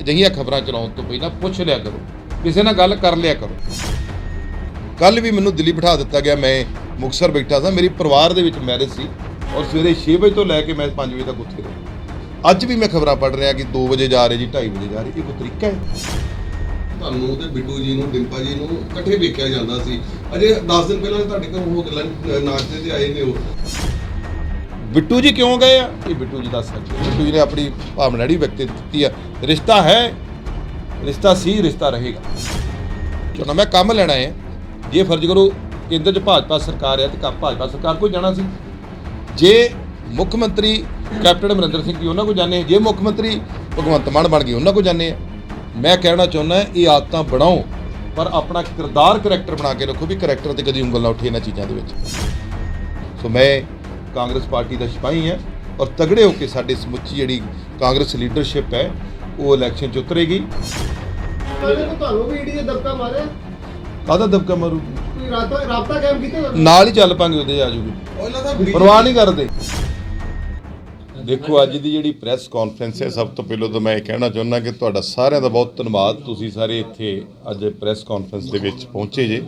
ਅਜਿਹੀਆਂ ਖਬਰਾਂ ਚਲਾਉਣ ਤੋਂ ਪਹਿਲਾਂ ਪੁੱਛ ਲਿਆ ਕਰੋ, ਕਿਸੇ ਨਾਲ ਗੱਲ ਕਰ ਲਿਆ ਕਰੋ। ਕੱਲ ਵੀ ਮੈਨੂੰ ਦਿੱਲੀ ਬਿਠਾ ਦਿੱਤਾ ਗਿਆ, ਮੈਂ ਮੁਕਸਰ ਬੈਠਾ ਸਾਂ, ਮੇਰੀ ਪਰਿਵਾਰ ਦੇ ਵਿੱਚ ਮੈਰਿਜ ਸੀ ਔਰ ਸਵੇਰੇ 6 ਵਜੇ ਤੋਂ ਲੈ ਕੇ ਮੈਂ 5 ਵਜੇ ਤੱਕ ਉੱਥੇ ਰਿਹਾ। ਅੱਜ ਵੀ ਮੈਂ ਖਬਰਾਂ ਪੜ੍ਹ ਰਿਹਾ ਕਿ 2 ਵਜੇ ਜਾ ਰਹੇ ਜੀ 2:30 ਵਜੇ ਜਾ ਰਹੇ, ਇਹ ਕੋਈ ਤਰੀਕਾ ਹੈ? ਤੁਹਾਨੂੰ ਤੇ ਬਿੱਟੂ ਜੀ ਨੂੰ, ਡਿੰਪਾ ਜੀ ਨੂੰ ਇਕੱਠੇ ਵੇਖਿਆ ਜਾਂਦਾ ਸੀ। ਅਜੇ 10 ਦਿਨ ਪਹਿਲਾਂ ਤੁਹਾਡੇ ਘਰ ਉਹ ਲੰਚ ਨਾਸ਼ਤੇ ਤੇ ਆਏ ਨੇ ਉਹ। ਬਿੱਟੂ ਜੀ ਕਿਉਂ ਗਏ ਆ? ਇਹ ਬਿੱਟੂ ਜੀ ਦੱਸ ਸਕਦੇ ਬਿੱਟੂ ਜੀ ਨੇ ਆਪਣੀ ਭਾਵਨਾ ਜਿਹੜੀ ਵਿਅਕਤ ਕੀਤੀ ਆ, ਰਿਸ਼ਤਾ ਹੈ, ਰਿਸ਼ਤਾ ਸੀ, ਰਿਸ਼ਤਾ ਰਹੇਗਾ। ਚਲੋ ਮੈਂ ਕੰਮ ਲੈਣਾ ਹੈ। ਜੇ ਫਰਜ਼ ਕਰੋ ਕੇਂਦਰ 'ਚ ਭਾਜਪਾ ਸਰਕਾਰ ਹੈ, ਤੇ ਕੰਮ ਭਾਜਪਾ ਸਰਕਾਰ ਕੋਲ ਜਾਣਾ ਸੀ। ਜੇ ਮੁੱਖ ਮੰਤਰੀ ਕੈਪਟਨ ਅਮਰਿੰਦਰ ਸਿੰਘ ਜੀ ਉਹਨਾਂ ਕੋਲ ਜਾਣੇ ਜੇ ਮੁੱਖ ਮੰਤਰੀ ਭਗਵੰਤ ਮਾਨ ਬਣ ਗਏ, ਉਹਨਾਂ ਕੋਲ ਜਾਣੇ ਆ। ਮੈਂ ਕਹਿਣਾ ਚਾਹੁੰਦਾ ਇਹ ਆਦਤਾਂ ਬਣਾਓ, ਪਰ ਆਪਣਾ ਕਿਰਦਾਰ ਕਰੈਕਟਰ ਬਣਾ ਕੇ ਰੱਖੋ ਵੀ ਕਰੈਕਟਰ ਤੇ ਕਦੀ ਉਂਗਲ ਨਾ ਉੱਠੇ ਇਹਨਾਂ ਚੀਜ਼ਾਂ ਦੇ ਵਿੱਚ। ਸੋ ਮੈਂ ਕਾਂਗਰਸ ਪਾਰਟੀ ਦਾ ਸਿਪਾਹੀ ਹਾਂ ਔਰ ਤਗੜੇ ਹੋ ਕੇ ਸਾਡੇ ਸਮੁੱਚੀ ਜਿਹੜੀ ਕਾਂਗਰਸ ਲੀਡਰਸ਼ਿਪ ਹੈ ਉਹ ਇਲੈਕਸ਼ਨ 'ਚ ਉਤਰੇਗੀ। ਤੁਹਾਨੂੰ ਵੀ ਈਡੀ ਦੇ ਦਬਕਾ ਮਾਰਿਆ? ਕਾਹਦਾ ਦਬਕਾ ਮਾਰੂਗੀ? ਕੋਈ ਰਾਬਤਾ ਰਾਬਤਾ ਕਾਇਮ ਕੀਤਾ ਤੁਹਾਡੇ ਨਾਲ ਹੀ ਚੱਲ ਪਾਂਗੇ ਉਹਦੇ ਆ ਜੂਗੀ ਪਰਵਾਹ ਨਹੀਂ ਕਰਦੇ। ਦੇਖੋ ਅੱਜ ਦੀ ਜਿਹੜੀ ਪ੍ਰੈਸ ਕਾਨਫਰੰਸ ਹੈ ਸਭ ਤੋਂ ਪਹਿਲਾਂ ਤਾਂ ਮੈਂ ਇਹ ਕਹਿਣਾ ਚਾਹੁੰਦਾ ਕਿ ਤੁਹਾਡਾ ਸਾਰਿਆਂ ਦਾ ਬਹੁਤ ਧੰਨਵਾਦ। ਤੁਸੀਂ ਸਾਰੇ ਇੱਥੇ ਅੱਜ ਪ੍ਰੈਸ ਕਾਨਫਰੰਸ ਦੇ ਵਿੱਚ ਪਹੁੰਚੇ ਜੇ।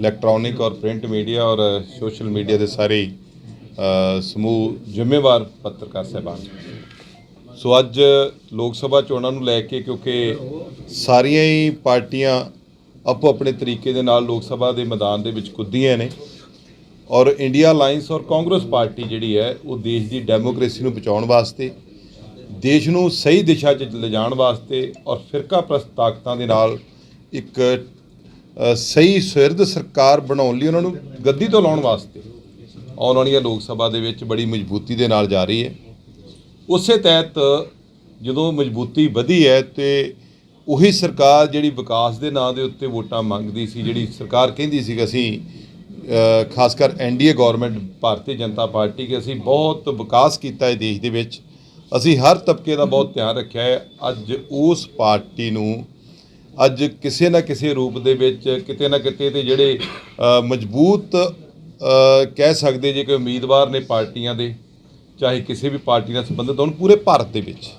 ਇਲੈਕਟ੍ਰੋਨਿਕ ਔਰ ਪ੍ਰਿੰਟ ਮੀਡੀਆ ਔਰ ਸੋਸ਼ਲ ਮੀਡੀਆ ਦੇ ਸਾਰੇ ਸਮੂਹ ਜ਼ਿੰਮੇਵਾਰ ਪੱਤਰਕਾਰ ਸਹਿਬਾਨ। ਸੋ ਅੱਜ ਲੋਕ ਸਭਾ ਚੋਣਾਂ ਨੂੰ ਲੈ ਕੇ ਕਿਉਂਕਿ ਸਾਰੀਆਂ ਹੀ ਪਾਰਟੀਆਂ ਆਪੋ ਆਪਣੇ ਤਰੀਕੇ ਦੇ ਨਾਲ ਲੋਕ ਸਭਾ ਦੇ ਮੈਦਾਨ ਦੇ ਵਿੱਚ ਕੁੱਦੀਆਂ ਨੇ ਔਰ ਇੰਡੀਆ ਅਲਾਈਅੰਸ ਔਰ ਕਾਂਗਰਸ ਪਾਰਟੀ ਜਿਹੜੀ ਹੈ, ਉਹ ਦੇਸ਼ ਦੀ ਡੈਮੋਕ੍ਰੇਸੀ ਨੂੰ ਬਚਾਉਣ ਵਾਸਤੇ, ਦੇਸ਼ ਨੂੰ ਸਹੀ ਦਿਸ਼ਾ 'ਚ ਲਿਜਾਣ ਵਾਸਤੇ ਔਰ ਫਿਰਕਾ ਪ੍ਰਸਤ ਤਾਕਤਾਂ ਦੇ ਨਾਲ ਇੱਕ ਸਹੀ ਸੁਹਿਰਦ ਸਰਕਾਰ ਬਣਾਉਣ ਲਈ ਉਹਨਾਂ ਨੂੰ ਗੱਦੀ ਤੋਂ ਲਾਉਣ ਵਾਸਤੇ ਆਉਣ ਵਾਲੀਆਂ ਲੋਕ ਸਭਾ ਦੇ ਵਿੱਚ ਬੜੀ ਮਜ਼ਬੂਤੀ ਦੇ ਨਾਲ ਜਾ ਰਹੀ ਹੈ। ਉਸੇ ਤਹਿਤ ਜਦੋਂ ਮਜ਼ਬੂਤੀ ਵਧੀ ਹੈ ਤੇ ਉਹੀ ਸਰਕਾਰ ਜਿਹੜੀ ਵਿਕਾਸ ਦੇ ਨਾਂ ਦੇ ਉੱਤੇ ਵੋਟਾਂ ਮੰਗਦੀ ਸੀ, ਜਿਹੜੀ ਸਰਕਾਰ ਕਹਿੰਦੀ ਸੀ ਕਿ ਅਸੀਂ ਖਾਸ ਕਰ NDA government, Bharatiya Janata Party ਕਿ ਅਸੀਂ ਬਹੁਤ ਵਿਕਾਸ ਕੀਤਾ ਹੈ ਦੇਸ਼ ਦੇ ਵਿੱਚ। ਅਸੀਂ ਹਰ ਤਬਕੇ ਦਾ ਬਹੁਤ ਧਿਆਨ ਰੱਖਿਆ ਹੈ। ਅੱਜ ਉਸ ਪਾਰਟੀ ਨੂੰ, ਅੱਜ ਕਿਸੇ ਨਾ ਕਿਸੇ ਰੂਪ ਦੇ ਵਿੱਚ ਕਿਤੇ ਨਾ ਕਿਤੇ ਤੇ ਜਿਹੜੇ ਮਜ਼ਬੂਤ ਕਹਿ ਸਕਦੇ ਜੇ ਕੋਈ ਉਮੀਦਵਾਰ ਨੇ ਪਾਰਟੀਆਂ ਦੇ, ਚਾਹੇ ਕਿਸੇ ਵੀ ਪਾਰਟੀ ਨਾਲ ਸੰਬੰਧਿਤ ਹੋਣ ਪੂਰੇ ਭਾਰਤ ਦੇ ਵਿੱਚ।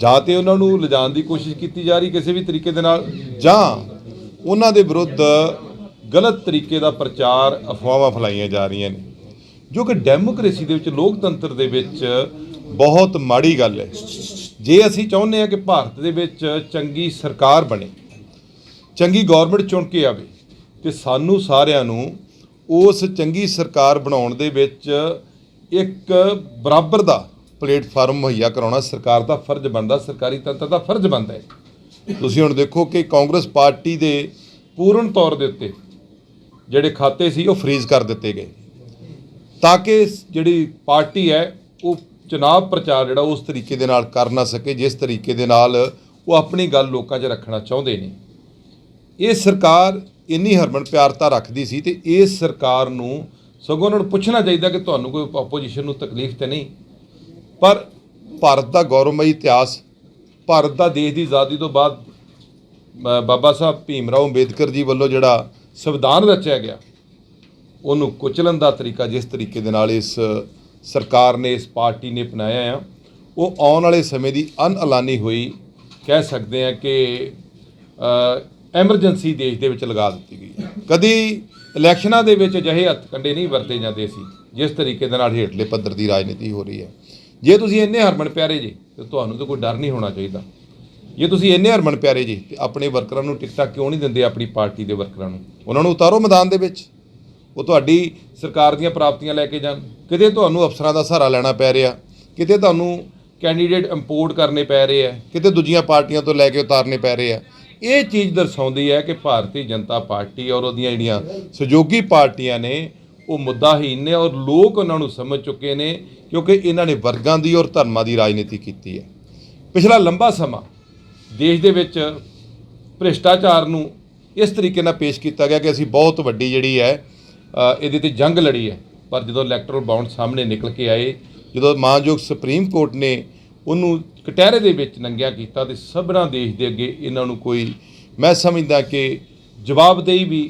ਜਾਂ ਤੇ ਉਹਨਾਂ ਨੂੰ ਲਿਜਾਣ ਦੀ ਕੋਸ਼ਿਸ਼ ਕੀਤੀ ਜਾ ਰਹੀ ਕਿਸੇ ਵੀ ਤਰੀਕੇ ਦੇ ਨਾਲ, ਜਾਂ ਉਹਨਾਂ ਦੇ ਵਿਰੁੱਧ ਗਲਤ ਤਰੀਕੇ ਦਾ ਪ੍ਰਚਾਰ, ਅਫਵਾਹਾਂ ਫੈਲਾਈਆਂ ਜਾ ਰਹੀਆਂ ਨੇ। ਜੋ ਕਿ ਡੈਮੋਕ੍ਰੇਸੀ ਦੇ ਵਿੱਚ, ਲੋਕਤੰਤਰ ਦੇ ਵਿੱਚ ਬਹੁਤ ਮਾੜੀ ਗੱਲ ਹੈ। ਜੇ ਅਸੀਂ ਚਾਹੁੰਦੇ ਹਾਂ ਕਿ ਭਾਰਤ ਦੇ ਵਿੱਚ ਚੰਗੀ ਸਰਕਾਰ ਬਣੇ, ਚੰਗੀ ਗਵਰਨਮੈਂਟ ਚੁਣ ਕੇ ਆਵੇ, ਤੇ ਸਾਨੂੰ ਸਾਰਿਆਂ ਨੂੰ ਉਸ ਚੰਗੀ ਸਰਕਾਰ ਬਣਾਉਣ ਦੇ ਵਿੱਚ ਇੱਕ ਬਰਾਬਰ ਦਾ ਪਲੇਟਫਾਰਮ ਮੁਹੱਈਆ ਕਰਾਉਣਾ ਸਰਕਾਰ ਦਾ ਫਰਜ਼ ਬਣਦਾ, ਸਰਕਾਰੀ ਤੰਤਰ ਦਾ ਫਰਜ਼ ਬਣਦਾ ਹੈ। ਤੁਸੀਂ ਹੁਣ ਦੇਖੋ ਕਿ ਕਾਂਗਰਸ ਪਾਰਟੀ ਦੇ ਪੂਰਨ ਤੌਰ ਦੇ ਉੱਤੇ ਜਿਹੜੇ ਖਾਤੇ ਸੀ, ਉਹ ਫ੍ਰੀਜ਼ ਕਰ ਦਿੱਤੇ ਗਏ। ਤਾਂ ਕਿ ਜਿਹੜੀ ਪਾਰਟੀ ਹੈ, ਉਹ ਚੁਣਾਵ ਪ੍ਰਚਾਰ ਜਿਹੜਾ ਉਸ ਤਰੀਕੇ ਦੇ ਨਾਲ ਕਰ ਨਾ ਸਕੇ, ਜਿਸ ਤਰੀਕੇ ਦੇ ਨਾਲ ਉਹ ਆਪਣੀ ਗੱਲ ਲੋਕਾਂ 'ਚ ਰੱਖਣਾ ਚਾਹੁੰਦੇ ਨੇ। ਇਹ ਸਰਕਾਰ ਇੰਨੀ ਹਰਮਨ ਪਿਆਰਤਾ ਰੱਖਦੀ ਸੀ ਤੇ ਇਸ ਸਰਕਾਰ ਨੂੰ ਸਗੋਂ ਉਹਨਾਂ ਨੂੰ ਪੁੱਛਣਾ ਚਾਹੀਦਾ ਕਿ ਤੁਹਾਨੂੰ ਕੋਈ ਆਪੋਜੀਸ਼ਨ ਨੂੰ ਤਕਲੀਫ ਤੇ ਨਹੀਂ। ਪਰ ਭਾਰਤ ਦਾ ਗੌਰਵਮਈ ਇਤਿਹਾਸ, ਭਾਰਤ ਦਾ ਦੇਸ਼ ਦੀ ਆਜ਼ਾਦੀ ਤੋਂ ਬਾਅਦ ਬਾਬਾ ਸਾਹਿਬ ਭੀਮ ਰਾਓ ਅੰਬੇਦਕਰ ਜੀ ਵੱਲੋਂ ਜਿਹੜਾ ਸੰਵਿਧਾਨ ਰਚਿਆ ਗਿਆ, ਉਹਨੂੰ ਕੁਚਲਣ ਦਾ ਤਰੀਕਾ ਜਿਸ ਤਰੀਕੇ ਦੇ ਨਾਲ ਇਸ ਸਰਕਾਰ ਨੇ, ਇਸ ਪਾਰਟੀ ਨੇ ਅਪਣਾਇਆ ਆ, ਉਹ ਆਉਣ ਵਾਲੇ ਸਮੇਂ ਦੀ ਅਨਐਲਾਨੀ ਹੋਈ ਕਹਿ ਸਕਦੇ ਆ ਕਿ ਐਮਰਜੈਂਸੀ ਦੇਸ਼ ਦੇ ਵਿੱਚ ਲਗਾ ਦਿੱਤੀ ਗਈ ਹੈ। ਕਦੀ ਇਲੈਕਸ਼ਨਾਂ ਦੇ ਵਿੱਚ ਅਜਿਹੇ ਹੱਥ ਕੰਡੇ ਨਹੀਂ ਵਰਤੇ ਜਾਂਦੇ ਸੀ, ਜਿਸ ਤਰੀਕੇ ਦੇ ਨਾਲ ਹੇਠਲੇ ਪੱਧਰ ਦੀ ਰਾਜਨੀਤੀ ਹੋ ਰਹੀ ਹੈ। ਜੇ ਤੁਸੀਂ ਇੰਨੇ ਹਰਮਨ ਪਿਆਰੇ ਜੀ, ਤੇ ਤੁਹਾਨੂੰ ਤਾਂ ਕੋਈ ਡਰ ਨਹੀਂ ਹੋਣਾ ਚਾਹੀਦਾ। ਜੇ ਤੁਸੀਂ ਇੰਨੇ ਹਰਮਨ ਪਿਆਰੇ ਜੀ, ਤੇ ਆਪਣੇ ਵਰਕਰਾਂ ਨੂੰ ਟਿਕਟਾਂ ਕਿਉਂ ਨਹੀਂ ਦਿੰਦੇ ਆਪਣੀ ਪਾਰਟੀ ਦੇ ਵਰਕਰਾਂ ਨੂੰ? ਉਹਨਾਂ ਨੂੰ ਉਤਾਰੋ ਮੈਦਾਨ ਦੇ ਵਿੱਚ। ਉਹ ਤੁਹਾਡੀ ਸਰਕਾਰ ਦੀਆਂ ਪ੍ਰਾਪਤੀਆਂ ਲੈ ਕੇ ਜਾਣ। ਕਿਤੇ ਤੁਹਾਨੂੰ ਅਫਸਰਾਂ ਦਾ ਸਹਾਰਾ ਲੈਣਾ ਪੈ ਰਿਹਾ, ਕਿਤੇ ਤੁਹਾਨੂੰ ਕੈਂਡੀਡੇਟ ਇੰਪੋਰਟ ਕਰਨੇ ਪੈ ਰਹੇ ਆ, ਕਿਤੇ ਦੂਜੀਆਂ ਪਾਰਟੀਆਂ ਤੋਂ ਲੈ ਕੇ ਉਤਾਰਨੇ ਪੈ ਰਹੇ ਆ। ਇਹ ਚੀਜ਼ ਦਰਸਾਉਂਦੀ ਹੈ ਕਿ ਭਾਰਤੀ ਜਨਤਾ ਪਾਰਟੀ ਔਰ ਉਹਦੀਆਂ ਜਿਹੜੀਆਂ ਸਹਿਯੋਗੀ ਪਾਰਟੀਆਂ ਨੇ, ਉਹ ਮੁੱਦਾਹੀਨ ਨੇ ਔਰ ਲੋਕ ਉਹਨਾਂ ਨੂੰ ਸਮਝ ਚੁੱਕੇ ਨੇ ਕਿਉਂਕਿ ਇਹਨਾਂ ਨੇ ਵਰਗਾਂ ਦੀ ਔਰ ਧਰਮਾਂ ਦੀ ਰਾਜਨੀਤੀ ਕੀਤੀ ਹੈ। ਪਿਛਲਾ ਲੰਬਾ ਸਮਾਂ ਦੇਸ਼ ਦੇ ਵਿੱਚ ਭ੍ਰਿਸ਼ਟਾਚਾਰ ਨੂੰ ਇਸ ਤਰੀਕੇ ਨਾਲ ਪੇਸ਼ ਕੀਤਾ ਗਿਆ ਕਿ ਅਸੀਂ ਬਹੁਤ ਵੱਡੀ ਜਿਹੜੀ ਹੈ ਇਹਦੇ ਤੇ ਜੰਗ ਲੜੀ ਹੈ। ਪਰ ਜਦੋਂ ਇਲੈਕਟਰਲ ਬਾਉਂਡ ਸਾਹਮਣੇ ਨਿਕਲ ਕੇ ਆਏ, ਜਦੋਂ ਮਾਨਯੋਗ ਸੁਪਰੀਮ ਕੋਰਟ ਨੇ ਉਹਨੂੰ ਕਟਹਿਰੇ ਦੇ ਵਿੱਚ ਨੰਗਿਆ ਕੀਤਾ ਤੇ ਸਭਨਾ ਦੇਸ਼ ਦੇ ਅੱਗੇ ਇਹਨਾਂ ਨੂੰ ਕੋਈ, ਮੈਂ ਸਮਝਦਾ ਕਿ ਜਵਾਬਦੇਹੀ ਵੀ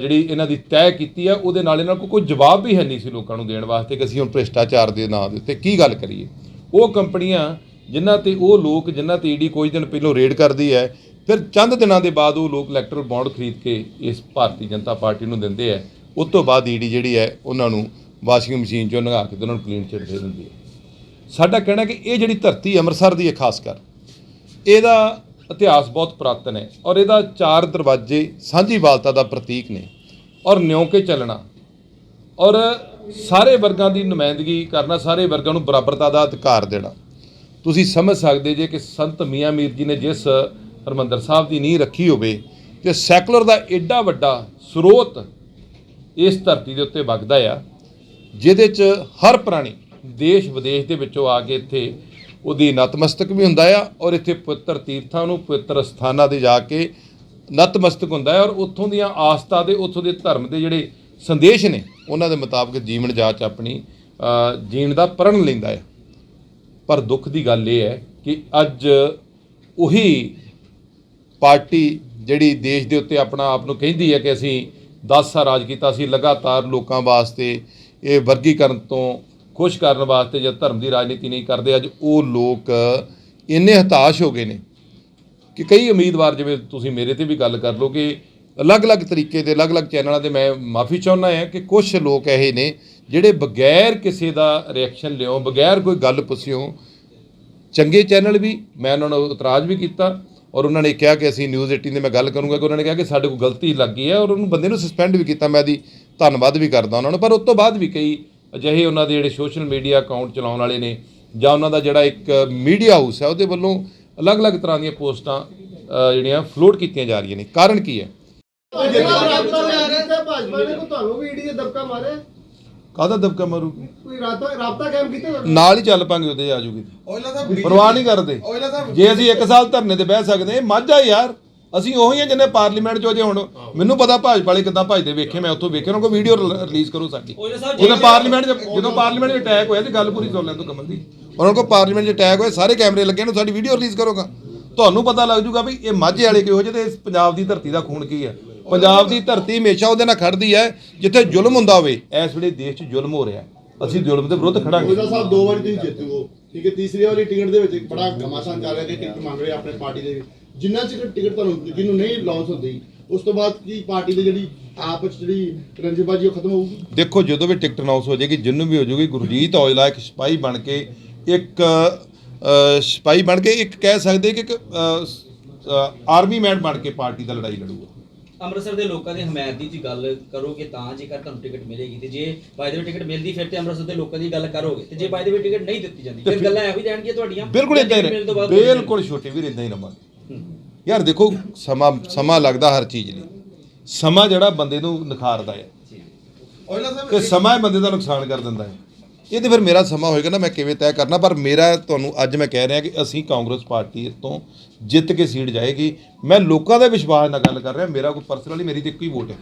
ਜਿਹੜੀ ਇਹਨਾਂ ਦੀ ਤੈਅ ਕੀਤੀ ਹੈ ਉਹਦੇ ਨਾਲ ਇਹਨਾਂ ਕੋਲ ਕੋਈ ਜਵਾਬ ਵੀ ਹੈ ਨਹੀਂ ਸੀ ਲੋਕਾਂ ਨੂੰ ਦੇਣ ਵਾਸਤੇ ਕਿ ਅਸੀਂ ਹੁਣ ਭ੍ਰਿਸ਼ਟਾਚਾਰ ਦੇ ਨਾਂ ਦੇ ਉੱਤੇ ਕੀ ਗੱਲ ਕਰੀਏ। ਉਹ ਕੰਪਨੀਆਂ ਜਿਨ੍ਹਾਂ ਤੇ ਉਹ ਲੋਕ, ਜਿਨ੍ਹਾਂ ਤੇ ਈਡੀ ਕੁਝ ਦਿਨ ਪਹਿਲਾਂ ਰੇਡ ਕਰਦੀ ਹੈ, ਫਿਰ ਚੰਦ ਦਿਨਾਂ ਦੇ ਬਾਅਦ ਉਹ ਲੋਕ ਇਲੈਕਟਰਲ ਬੌਂਡ ਖਰੀਦ ਕੇ ਇਸ ਭਾਰਤੀ ਜਨਤਾ ਪਾਰਟੀ ਨੂੰ ਦਿੰਦੇ ਹੈ। ਉਸ ਤੋਂ ਬਾਅਦ ਈਡੀ ਜਿਹੜੀ ਹੈ, ਉਹਨਾਂ ਨੂੰ ਵਾਸ਼ਿੰਗ ਮਸ਼ੀਨ 'ਚੋਂ ਲੰਘਾ ਕੇ ਤੇ ਉਹਨਾਂ ਨੂੰ ਕਲੀਨ ਚਿੱਟ ਦੇ ਦਿੰਦੀ ਹੈ। ਸਾਡਾ ਕਹਿਣਾ ਕਿ ਇਹ ਜਿਹੜੀ ਧਰਤੀ ਅੰਮ੍ਰਿਤਸਰ ਦੀ ਹੈ, ਖਾਸ ਕਰ, ਇਹਦਾ ਇਤਿਹਾਸ ਬਹੁਤ ਪੁਰਾਤਨ ਹੈ ਔਰ ਇਹਦਾ ਚਾਰ ਦਰਵਾਜ਼ੇ ਸਾਂਝੀ ਵਾਲਤਾ ਦਾ ਪ੍ਰਤੀਕ ਨੇ ਔਰ ਨਿਉ ਕੇ ਚੱਲਣਾ। ਔਰ ਸਾਰੇ ਵਰਗਾਂ ਦੀ ਨੁਮਾਇੰਦਗੀ ਕਰਨਾ, ਸਾਰੇ ਵਰਗਾਂ ਨੂੰ ਬਰਾਬਰਤਾ ਦਾ ਅਧਿਕਾਰ ਦੇਣਾ। ਤੁਸੀਂ ਸਮਝ ਸਕਦੇ ਜੇ ਕਿ ਸੰਤ ਮੀਆਂ ਮੀਰ ਜੀ ਨੇ ਜਿਸ ਹਰਮੰਦਰ ਸਾਹਿਬ ਦੀ ਨੀਂਹ ਰੱਖੀ ਹੋਵੇ ਤੇ ਸੈਕੂਲਰ ਦਾ ਐਡਾ ਵੱਡਾ ਸਰੋਤ ਇਸ ਧਰਤੀ ਦੇ ਉੱਤੇ ਵਗਦਾ ਆ, ਜਿਹਦੇ 'ਚ ਹਰ ਪ੍ਰਾਣੀ ਦੇਸ਼ ਵਿਦੇਸ਼ ਦੇ ਵਿੱਚੋਂ ਆ ਕੇ ਇੱਥੇ ਉਹਦੀ ਨਤਮਸਤਕ ਵੀ ਹੁੰਦਾ ਆ ਔਰ ਇੱਥੇ ਪਵਿੱਤਰ ਤੀਰਥਾਂ ਨੂੰ, ਪਵਿੱਤਰ ਸਥਾਨਾਂ ਤੇ ਜਾ ਕੇ ਨਤਮਸਤਕ ਹੁੰਦਾ ਹੈ ਔਰ ਉੱਥੋਂ ਦੀਆਂ ਆਸਥਾ ਦੇ, ਉੱਥੋਂ ਦੇ ਧਰਮ ਦੇ ਜਿਹੜੇ ਸੰਦੇਸ਼ ਨੇ, ਉਹਨਾਂ ਦੇ ਮੁਤਾਬਕ ਜੀਵਨ ਜਾਚ ਆਪਣੀ ਜੀਣ ਦਾ ਪ੍ਰਣ ਲੈਂਦਾ ਹੈ। ਪਰ ਦੁੱਖ ਦੀ ਗੱਲ ਇਹ ਹੈ ਕਿ ਅੱਜ ਉਹੀ ਪਾਰਟੀ ਜਿਹੜੀ ਦੇਸ਼ ਦੇ ਉੱਤੇ ਆਪਣਾ ਆਪ ਨੂੰ ਕਹਿੰਦੀ ਹੈ ਕਿ ਅਸੀਂ 10 ਸਾਲ ਰਾਜ ਕੀਤਾ ਸੀ, ਲਗਾਤਾਰ ਲੋਕਾਂ ਵਾਸਤੇ ਇਹ ਵਰਗੀਕਰਨ ਤੋਂ ਖੁਸ਼ ਕਰਨ ਵਾਸਤੇ ਜਦ ਧਰਮ ਦੀ ਰਾਜਨੀਤੀ ਨਹੀਂ ਕਰਦੇ, ਅੱਜ ਉਹ ਲੋਕ ਇੰਨੇ ਹਤਾਸ਼ ਹੋ ਗਏ ਨੇ ਕਿ ਕਈ ਉਮੀਦਵਾਰ ਜਿਵੇਂ ਤੁਸੀਂ ਮੇਰੇ ਤੇ ਵੀ ਗੱਲ ਕਰ ਲਓ ਕਿ ਅਲੱਗ-ਅਲੱਗ ਤਰੀਕੇ ਦੇ, ਅਲੱਗ-ਅਲੱਗ ਚੈਨਲਾਂ ਤੇ ਮੈਂ ਮਾਫੀ ਚਾਹੁੰਦਾ ਹਾਂ ਕਿ ਕੁਝ ਲੋਕ ਇਹ ਨੇ ਜਿਹੜੇ ਬਗੈਰ ਕਿਸੇ ਦਾ ਰਿਐਕਸ਼ਨ ਲਿਓ ਬਗੈਰ ਕੋਈ ਗੱਲ ਪੁੱਛਿਓ, ਚੰਗੇ ਚੈਨਲ ਵੀ, ਮੈਂ ਉਹਨਾਂ ਨੂੰ ਇਤਰਾਜ਼ ਵੀ ਕੀਤਾ ਔਰ ਉਹਨਾਂ ਨੇ ਕਿਹਾ ਕਿ ਅਸੀਂ ਨਿਊਜ਼ 18 ਦੇ ਮੈਂ ਗੱਲ ਕਰੂੰਗਾ ਕਿ ਉਹਨਾਂ ਨੇ ਕਿਹਾ ਕਿ ਸਾਡੇ ਕੋਲ ਗਲਤੀ ਲੱਗੀ ਹੈ ਔਰ ਉਹਨੂੰ ਬੰਦੇ ਨੂੰ ਸਸਪੈਂਡ ਵੀ ਕੀਤਾ, ਮੈਂ ਦੀ ਧੰਨਵਾਦ ਵੀ ਕਰਦਾ ਉਹਨਾਂ ਨੂੰ, ਪਰ ਉਸ ਤੋਂ ਬਾਅਦ ਵੀ ਕਈ ਅਜਿਹੇ ਉਹਨਾਂ ਦੇ ਜਿਹੜੇ ਸੋਸ਼ਲ ਮੀਡੀਆ ਅਕਾਊਂਟ ਚਲਾਉਣ ਵਾਲੇ ਨੇ ਜਾਂ ਉਹਨਾਂ ਦਾ ਜਿਹੜਾ ਇੱਕ ਮੀਡੀਆ ਹਾਊਸ ਹੈ ਉਹਦੇ ਵੱਲੋਂ ਅਲੱਗ-ਅਲੱਗ ਤਰ੍ਹਾਂ ਦੀਆਂ ਪੋਸਟਾਂ ਜਿਹੜੀਆਂ ਫਲੋਟ ਕੀਤੀਆਂ ਜਾ ਰਹੀਆਂ ਨੇ। ਕਾਰਨ ਕੀ ਹੈ? ਕਾਹਦਾ ਦਬਕਾ ਮਾਰੂਗੀ ਕੋਈ ਰਾਬਤਾ ਰਾਬਤਾ ਕਾਇਮ ਕੀਤਾ ਨਾਲ ਹੀ ਚੱਲ ਪਾਂਗੇ ਉਹਦੇ ਆ ਜੂਗੀ ਪਰਵਾਹ ਨਹੀਂ ਕਰਦੇ। ਜੇ ਅਸੀਂ ਇੱਕ ਸਾਲ ਧਰਨੇ ਤੇ ਬਹਿ ਸਕਦੇ ਮਾਝਾ ਯਾਰ। ਅਸੀਂ ਉਹੀ ਆ ਜਿਹਨੇ ਪਾਰਲੀਮੈਂਟ ਚੋਂ ਜੇ ਹੁਣ ਮੈਨੂੰ ਪਤਾ ਭਾਜਪਾ ਵਾਲੇ ਕਿਦਾਂ ਭਜਦੇ ਵੇਖੇ ਮੈਂ ਉੱਥੋਂ ਵੇਖੇ ਉਹਨਾਂ ਕੋ ਵੀਡੀਓ ਰਿਲੀਜ਼ ਕਰੋ ਸਾਡੀ। ਉਹਦਾ ਪਾਰਲੀਮੈਂਟ 'ਚ ਜਦੋਂ ਪਾਰਲੀਮੈਂਟ 'ਚ ਅਟੈਕ ਹੋਇਆ ਤੇ ਗੱਲ ਪੂਰੀ ਸੁਣ ਲੈਣ ਤੋਂ ਕਮਲ ਦੀ। ਉਹਨਾਂ ਕੋ ਪਾਰਲੀਮੈਂਟ 'ਚ ਅਟੈਕ ਹੋਇਆ ਸਾਰੇ ਕੈਮਰੇ ਲੱਗੇ ਨੇ ਸਾਡੀ ਵੀਡੀਓ ਰਿਲੀਜ਼ ਕਰੋਗਾ। ਤੁਹਾਨੂੰ ਪਤਾ ਲੱਗ ਜੂਗਾ ਵੀ ਇਹ ਮਾਝੇ ਵਾਲੇ ਕਿਹੋ ਜਿਹੇ ਤੇ ਇਸ ਪੰਜਾਬ ਦੀ ਧਰਤੀ ਦਾ ਖੂਨ ਕੀ ਹੈ। ਪੰਜਾਬ ਦੀ ਧਰਤੀ ਹਮੇਸ਼ਾ ਉਹਦੇ ਨਾਲ ਖੜਦੀ ਹੈ ਜਿੱਥੇ ਜ਼ੁਲਮ ਹੁੰਦਾ ਹੋਵੇ। ਇਸ ਵੇਲੇ ਦੇਸ਼ 'ਚ ਜ਼ੁਲਮ ਹੋ ਰਿਹਾ ਅਸੀਂ ਜ਼ੁਲਮ ਦੇ ਵਿਰੁੱਧ ਖੜਾਂਗੇ ਉਹਦਾ ਸਾਹਿਬ ਦੋ ਵਾਰੀ ਤੁਸੀਂ ਜਿੱਤੇ ਹੋ। ਠੀਕ ਹੈ ਤੀਸਰੀ ਵਾਰੀ ਟਿਕਟ ਦੇ ਵਿੱਚ ਇੱਕ ਬੜਾ ਘਮਾਸਾਨ ਚੱਲ ਰਿਹਾ ਕਿ ਟਿਕਟ ਮੰਗ ਰਹੇ ਆਪਣੇ ਪਾਰਟੀ ਦੇ ਜਿੰਨਾ ਚਿਰ ਟਿਕਟ ਤੁਹਾਨੂੰ ਜਿਹਨੂੰ ਨਹੀਂ ਲਾਂਚ ਹੁੰਦੀ ਉਸ ਤੋਂ ਬਾਅਦ ਕੀ ਪਾਰਟੀ ਦੀ ਜਿਹੜੀ ਆਪ ਵਿੱਚ ਜਿਹੜੀ ਰੰਜਬਾਜੀ ਉਹ ਖਤਮ ਹੋਊਗੀ? ਦੇਖੋ ਜਦੋਂ ਵੀ ਟਿਕਟ ਅਨਾਉਂਸ ਹੋ ਜਾਏਗੀ ਜਿੰਨੂੰ ਵੀ ਹੋ ਜਾਊਗੀ ਗੁਰਜੀਤ ਔਜਲਾ ਇੱਕ ਸਿਪਾਹੀ ਬਣ ਕੇ ਇੱਕ ਸਿਪਾਹੀ ਬਣ ਕੇ ਇੱਕ ਕਹਿ ਸਕਦੇ ਕਿ ਇੱਕ ਆਰਮੀ ਮੈਨ ਬਣ ਕੇ ਪਾਰਟੀ ਦਾ ਲੜਾਈ ਲੜੂਗਾ। ਅੰਮ੍ਰਿਤਸਰ ਦੇ ਲੋਕਾਂ ਦੀ ਹਮਾਇਤ ਦੀ ਜੀ ਗੱਲ ਕਰੋਗੇ ਤਾਂ ਜੇਕਰ ਤੁਹਾਨੂੰ ਟਿਕਟ ਮਿਲੇਗੀ ਤੇ ਜੇ ਬਾਈ ਦੇ ਟਿਕਟ ਮਿਲਦੀ ਫਿਰ ਤੇ ਅੰਮ੍ਰਿਤਸਰ ਦੇ ਲੋਕਾਂ ਦੀ ਗੱਲ ਕਰੋਗੇ ਤੇ ਜੇ ਬਾਈ ਦੇ ਟਿਕਟ ਨਹੀਂ ਦਿੱਤੀ ਜਾਂਦੀ ਫਿਰ ਗੱਲਾਂ ਇਹੋ ਹੀ ਜਾਣਗੀਆਂ ਤੁਹਾਡੀਆਂ ਬਿਲਕੁਲ ਇਦਾਂ ਹੀ ਬਿਲਕੁਲ ਛੋਟੇ ਵੀਰ ਇਦਾਂ ਹੀ ਰਵਾਂਗੇ। ਯਾਰ ਦੇਖੋ, ਸਮਾਂ ਸਮਾਂ ਲੱਗਦਾ ਹਰ ਚੀਜ਼ ਲਈ। ਸਮਾਂ ਜਿਹੜਾ ਬੰਦੇ ਨੂੰ ਨਿਖਾਰਦਾ ਹੈ। ਔਜਲਾ ਸਮਾਂ ਹੀ ਬੰਦੇ ਦਾ ਨੁਕਸਾਨ ਕਰ ਦਿੰਦਾ ਹੈ। ਇਹ ਤੇ ਫਿਰ ਮੇਰਾ ਸਮਾਂ ਹੋਏਗਾ ਨਾ, ਮੈਂ ਕਿਵੇਂ ਤੈਅ ਕਰਨਾ? ਪਰ ਮੇਰਾ ਤੁਹਾਨੂੰ ਅੱਜ ਮੈਂ ਕਹਿ ਰਿਹਾ ਕਿ ਅਸੀਂ ਕਾਂਗਰਸ ਪਾਰਟੀ ਤੋਂ ਜਿੱਤ ਕੇ ਸੀਟ ਜਾਏਗੀ। ਮੈਂ ਲੋਕਾਂ ਦੇ ਵਿਸ਼ਵਾਸ ਨਾਲ ਗੱਲ ਕਰ ਰਿਹਾ, ਮੇਰਾ ਕੋਈ ਪਰਸਨਲੀ ਮੇਰੀ ਤੇ ਇੱਕੋ ਹੀ ਵੋਟ ਹੈ।